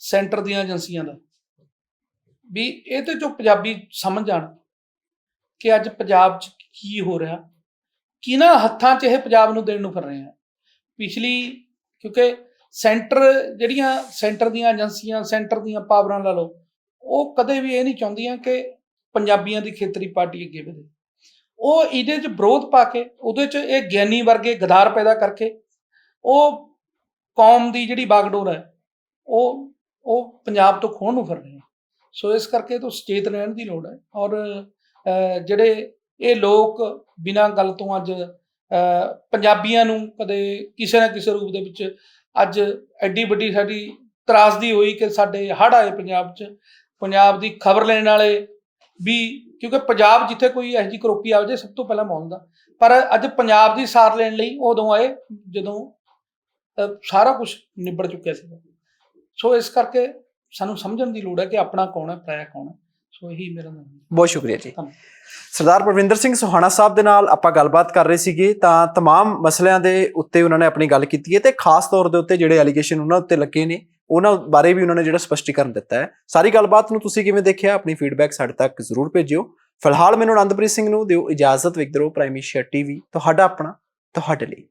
ਸੈਂਟਰ ਦੀਆਂ ਏਜੰਸੀਆਂ ਦਾ ਵੀ ਇਹ ਤੇ ਜੋ ਪੰਜਾਬੀ ਸਮਝ ਜਾਣ ਕਿ ਅੱਜ ਪੰਜਾਬ 'ਚ ਕੀ ਹੋ ਰਿਹਾ? ਕਿਹਨਾਂ ਹੱਥਾਂ 'ਚ ਇਹ ਪੰਜਾਬ ਨੂੰ ਦੇਣ ਨੂੰ ਫਿਰ ਰਹੇ ਆ? ਪਿਛਲੀ, ਕਿਉਂਕਿ ਸੈਂਟਰ ਜਿਹੜੀਆਂ, ਸੈਂਟਰ ਦੀਆਂ ਏਜੰਸੀਆਂ, ਸੈਂਟਰ ਦੀਆਂ ਪਾਵਰਾਂ ਲਾ ਲਓ, ਉਹ ਕਦੇ ਵੀ ਇਹ ਨਹੀਂ ਚਾਹੁੰਦੀਆਂ ਕਿ ਪੰਜਾਬੀਆਂ ਦੀ ਖੇਤਰੀ ਪਾਰਟੀ ਅੱਗੇ ਵਧੇ। ਉਹ ਇਹਦੇ 'ਚ ਵਿਰੋਧ ਪਾ ਕੇ, ਉਹਦੇ 'ਚ ਇਹ ਗਿਆਨੀ ਵਰਗੇ ਗਦਾਰ ਪੈਦਾ ਕਰਕੇ, ਉਹ ਕੌਮ ਦੀ ਜਿਹੜੀ ਬਾਗਡੋਰ ਹੈ, ਉਹ ਉਹ ਪੰਜਾਬ ਤੋਂ ਖੋਹਣ ਨੂੰ ਫਿਰ ਰਹੇ ਸੋ ਇਸ ਕਰਕੇ ਤੋਂ ਸੁਚੇਤ ਰਹਿਣ ਦੀ ਲੋੜ ਹੈ ਔਰ ਜਿਹੜੇ ਇਹ ਲੋਕ ਬਿਨਾਂ ਗੱਲ ਤੋਂ ਅੱਜ ਅਹ, ਪੰਜਾਬੀਆਂ ਨੂੰ ਕਦੇ ਕਿਸੇ ਨਾ ਕਿਸੇ ਰੂਪ ਦੇ ਵਿੱਚ ਅੱਜ ਐਡੀ ਵੱਡੀ ਸਾਡੀ ਤਰਾਸਦੀ ਹੋਈ ਕਿ ਸਾਡੇ ਹੜ੍ਹ ਆਏ ਪੰਜਾਬ 'ਚ। ਪੰਜਾਬ ਦੀ ਖਬਰ ਲੈਣ ਵਾਲੇ ਵੀ ਕਿਉਂਕਿ ਪੰਜਾਬ ਜਿੱਥੇ ਕੋਈ ਇਹੋ ਜਿਹੀ ਕਰੋਪੀ ਆ ਜਾਵੇ ਸਭ ਤੋਂ ਪਹਿਲਾਂ ਪਹੁੰਚਦਾ ਪਰ ਅੱਜ ਪੰਜਾਬ ਦੀ ਸਾਰ ਲੈਣ ਲਈ ਉਦੋਂ ਆਏ ਜਦੋਂ ਸਾਰਾ ਕੁਝ ਨਿਬੜ ਚੁੱਕਿਆ ਸੀ। ਸੋ ਇਸ ਕਰਕੇ ਸਾਨੂੰ ਸਮਝਣ ਦੀ ਲੋੜ ਹੈ ਕਿ ਆਪਣਾ ਕੌਣ ਹੈ ਪਰਾਇਆ ਕੌਣ ਹੈ। ਸੋ ਇਹੀ ਮੇਰਾ ਨਾਮ ਹੈ ਬਹੁਤ ਸ਼ੁਕਰੀਆ ਜੀ ਧੰਨਵਾਦ। ਸਰਦਾਰ ਪ੍ਰਵਿੰਦਰ ਸਿੰਘ ਸੁਹਾਣਾ ਸਾਹਿਬ ਦੇ ਨਾਲ ਆਪਾਂ ਗੱਲਬਾਤ ਕਰ ਰਹੇ ਸੀਗੇ ਤਾਂ तमाम ਮਸਲਿਆਂ ਦੇ ਉੱਤੇ ਉਹਨਾਂ ਨੇ ਆਪਣੀ ਗੱਲ ਕੀਤੀ ਹੈ ਤੇ ਖਾਸ ਤੌਰ ਦੇ ਉੱਤੇ ਜਿਹੜੇ ਐਲੀਗੇਸ਼ਨ ਉਹਨਾਂ ਉੱਤੇ ਲੱਗੇ ਨੇ ਉਹਨਾਂ ਬਾਰੇ ਵੀ ਉਹਨਾਂ ਨੇ ਜਿਹੜਾ ਸਪਸ਼ਟੀਕਰਨ ਦਿੱਤਾ ਹੈ ਸਾਰੀ ਗੱਲਬਾਤ ਨੂੰ ਤੁਸੀਂ ਕਿਵੇਂ ਦੇਖਿਆ ਆਪਣੀ ਫੀਡਬੈਕ ਸਾਡੇ ਤੱਕ ਜ਼ਰੂਰ ਭੇਜਿਓ ਫਿਲਹਾਲ ਮੈਨੂੰ ਆਨੰਦਪ੍ਰੀਤ ਸਿੰਘ ਨੂੰ ਦਿਓ ਇਜਾਜ਼ਤ ਵਿਕਦਰੋ ਪ੍ਰਾਈਮ ਏਸ਼ੀਆ ਟੀਵੀ ਤੁਹਾਡਾ ਆਪਣਾ ਤੁਹਾਡੇ ਲਈ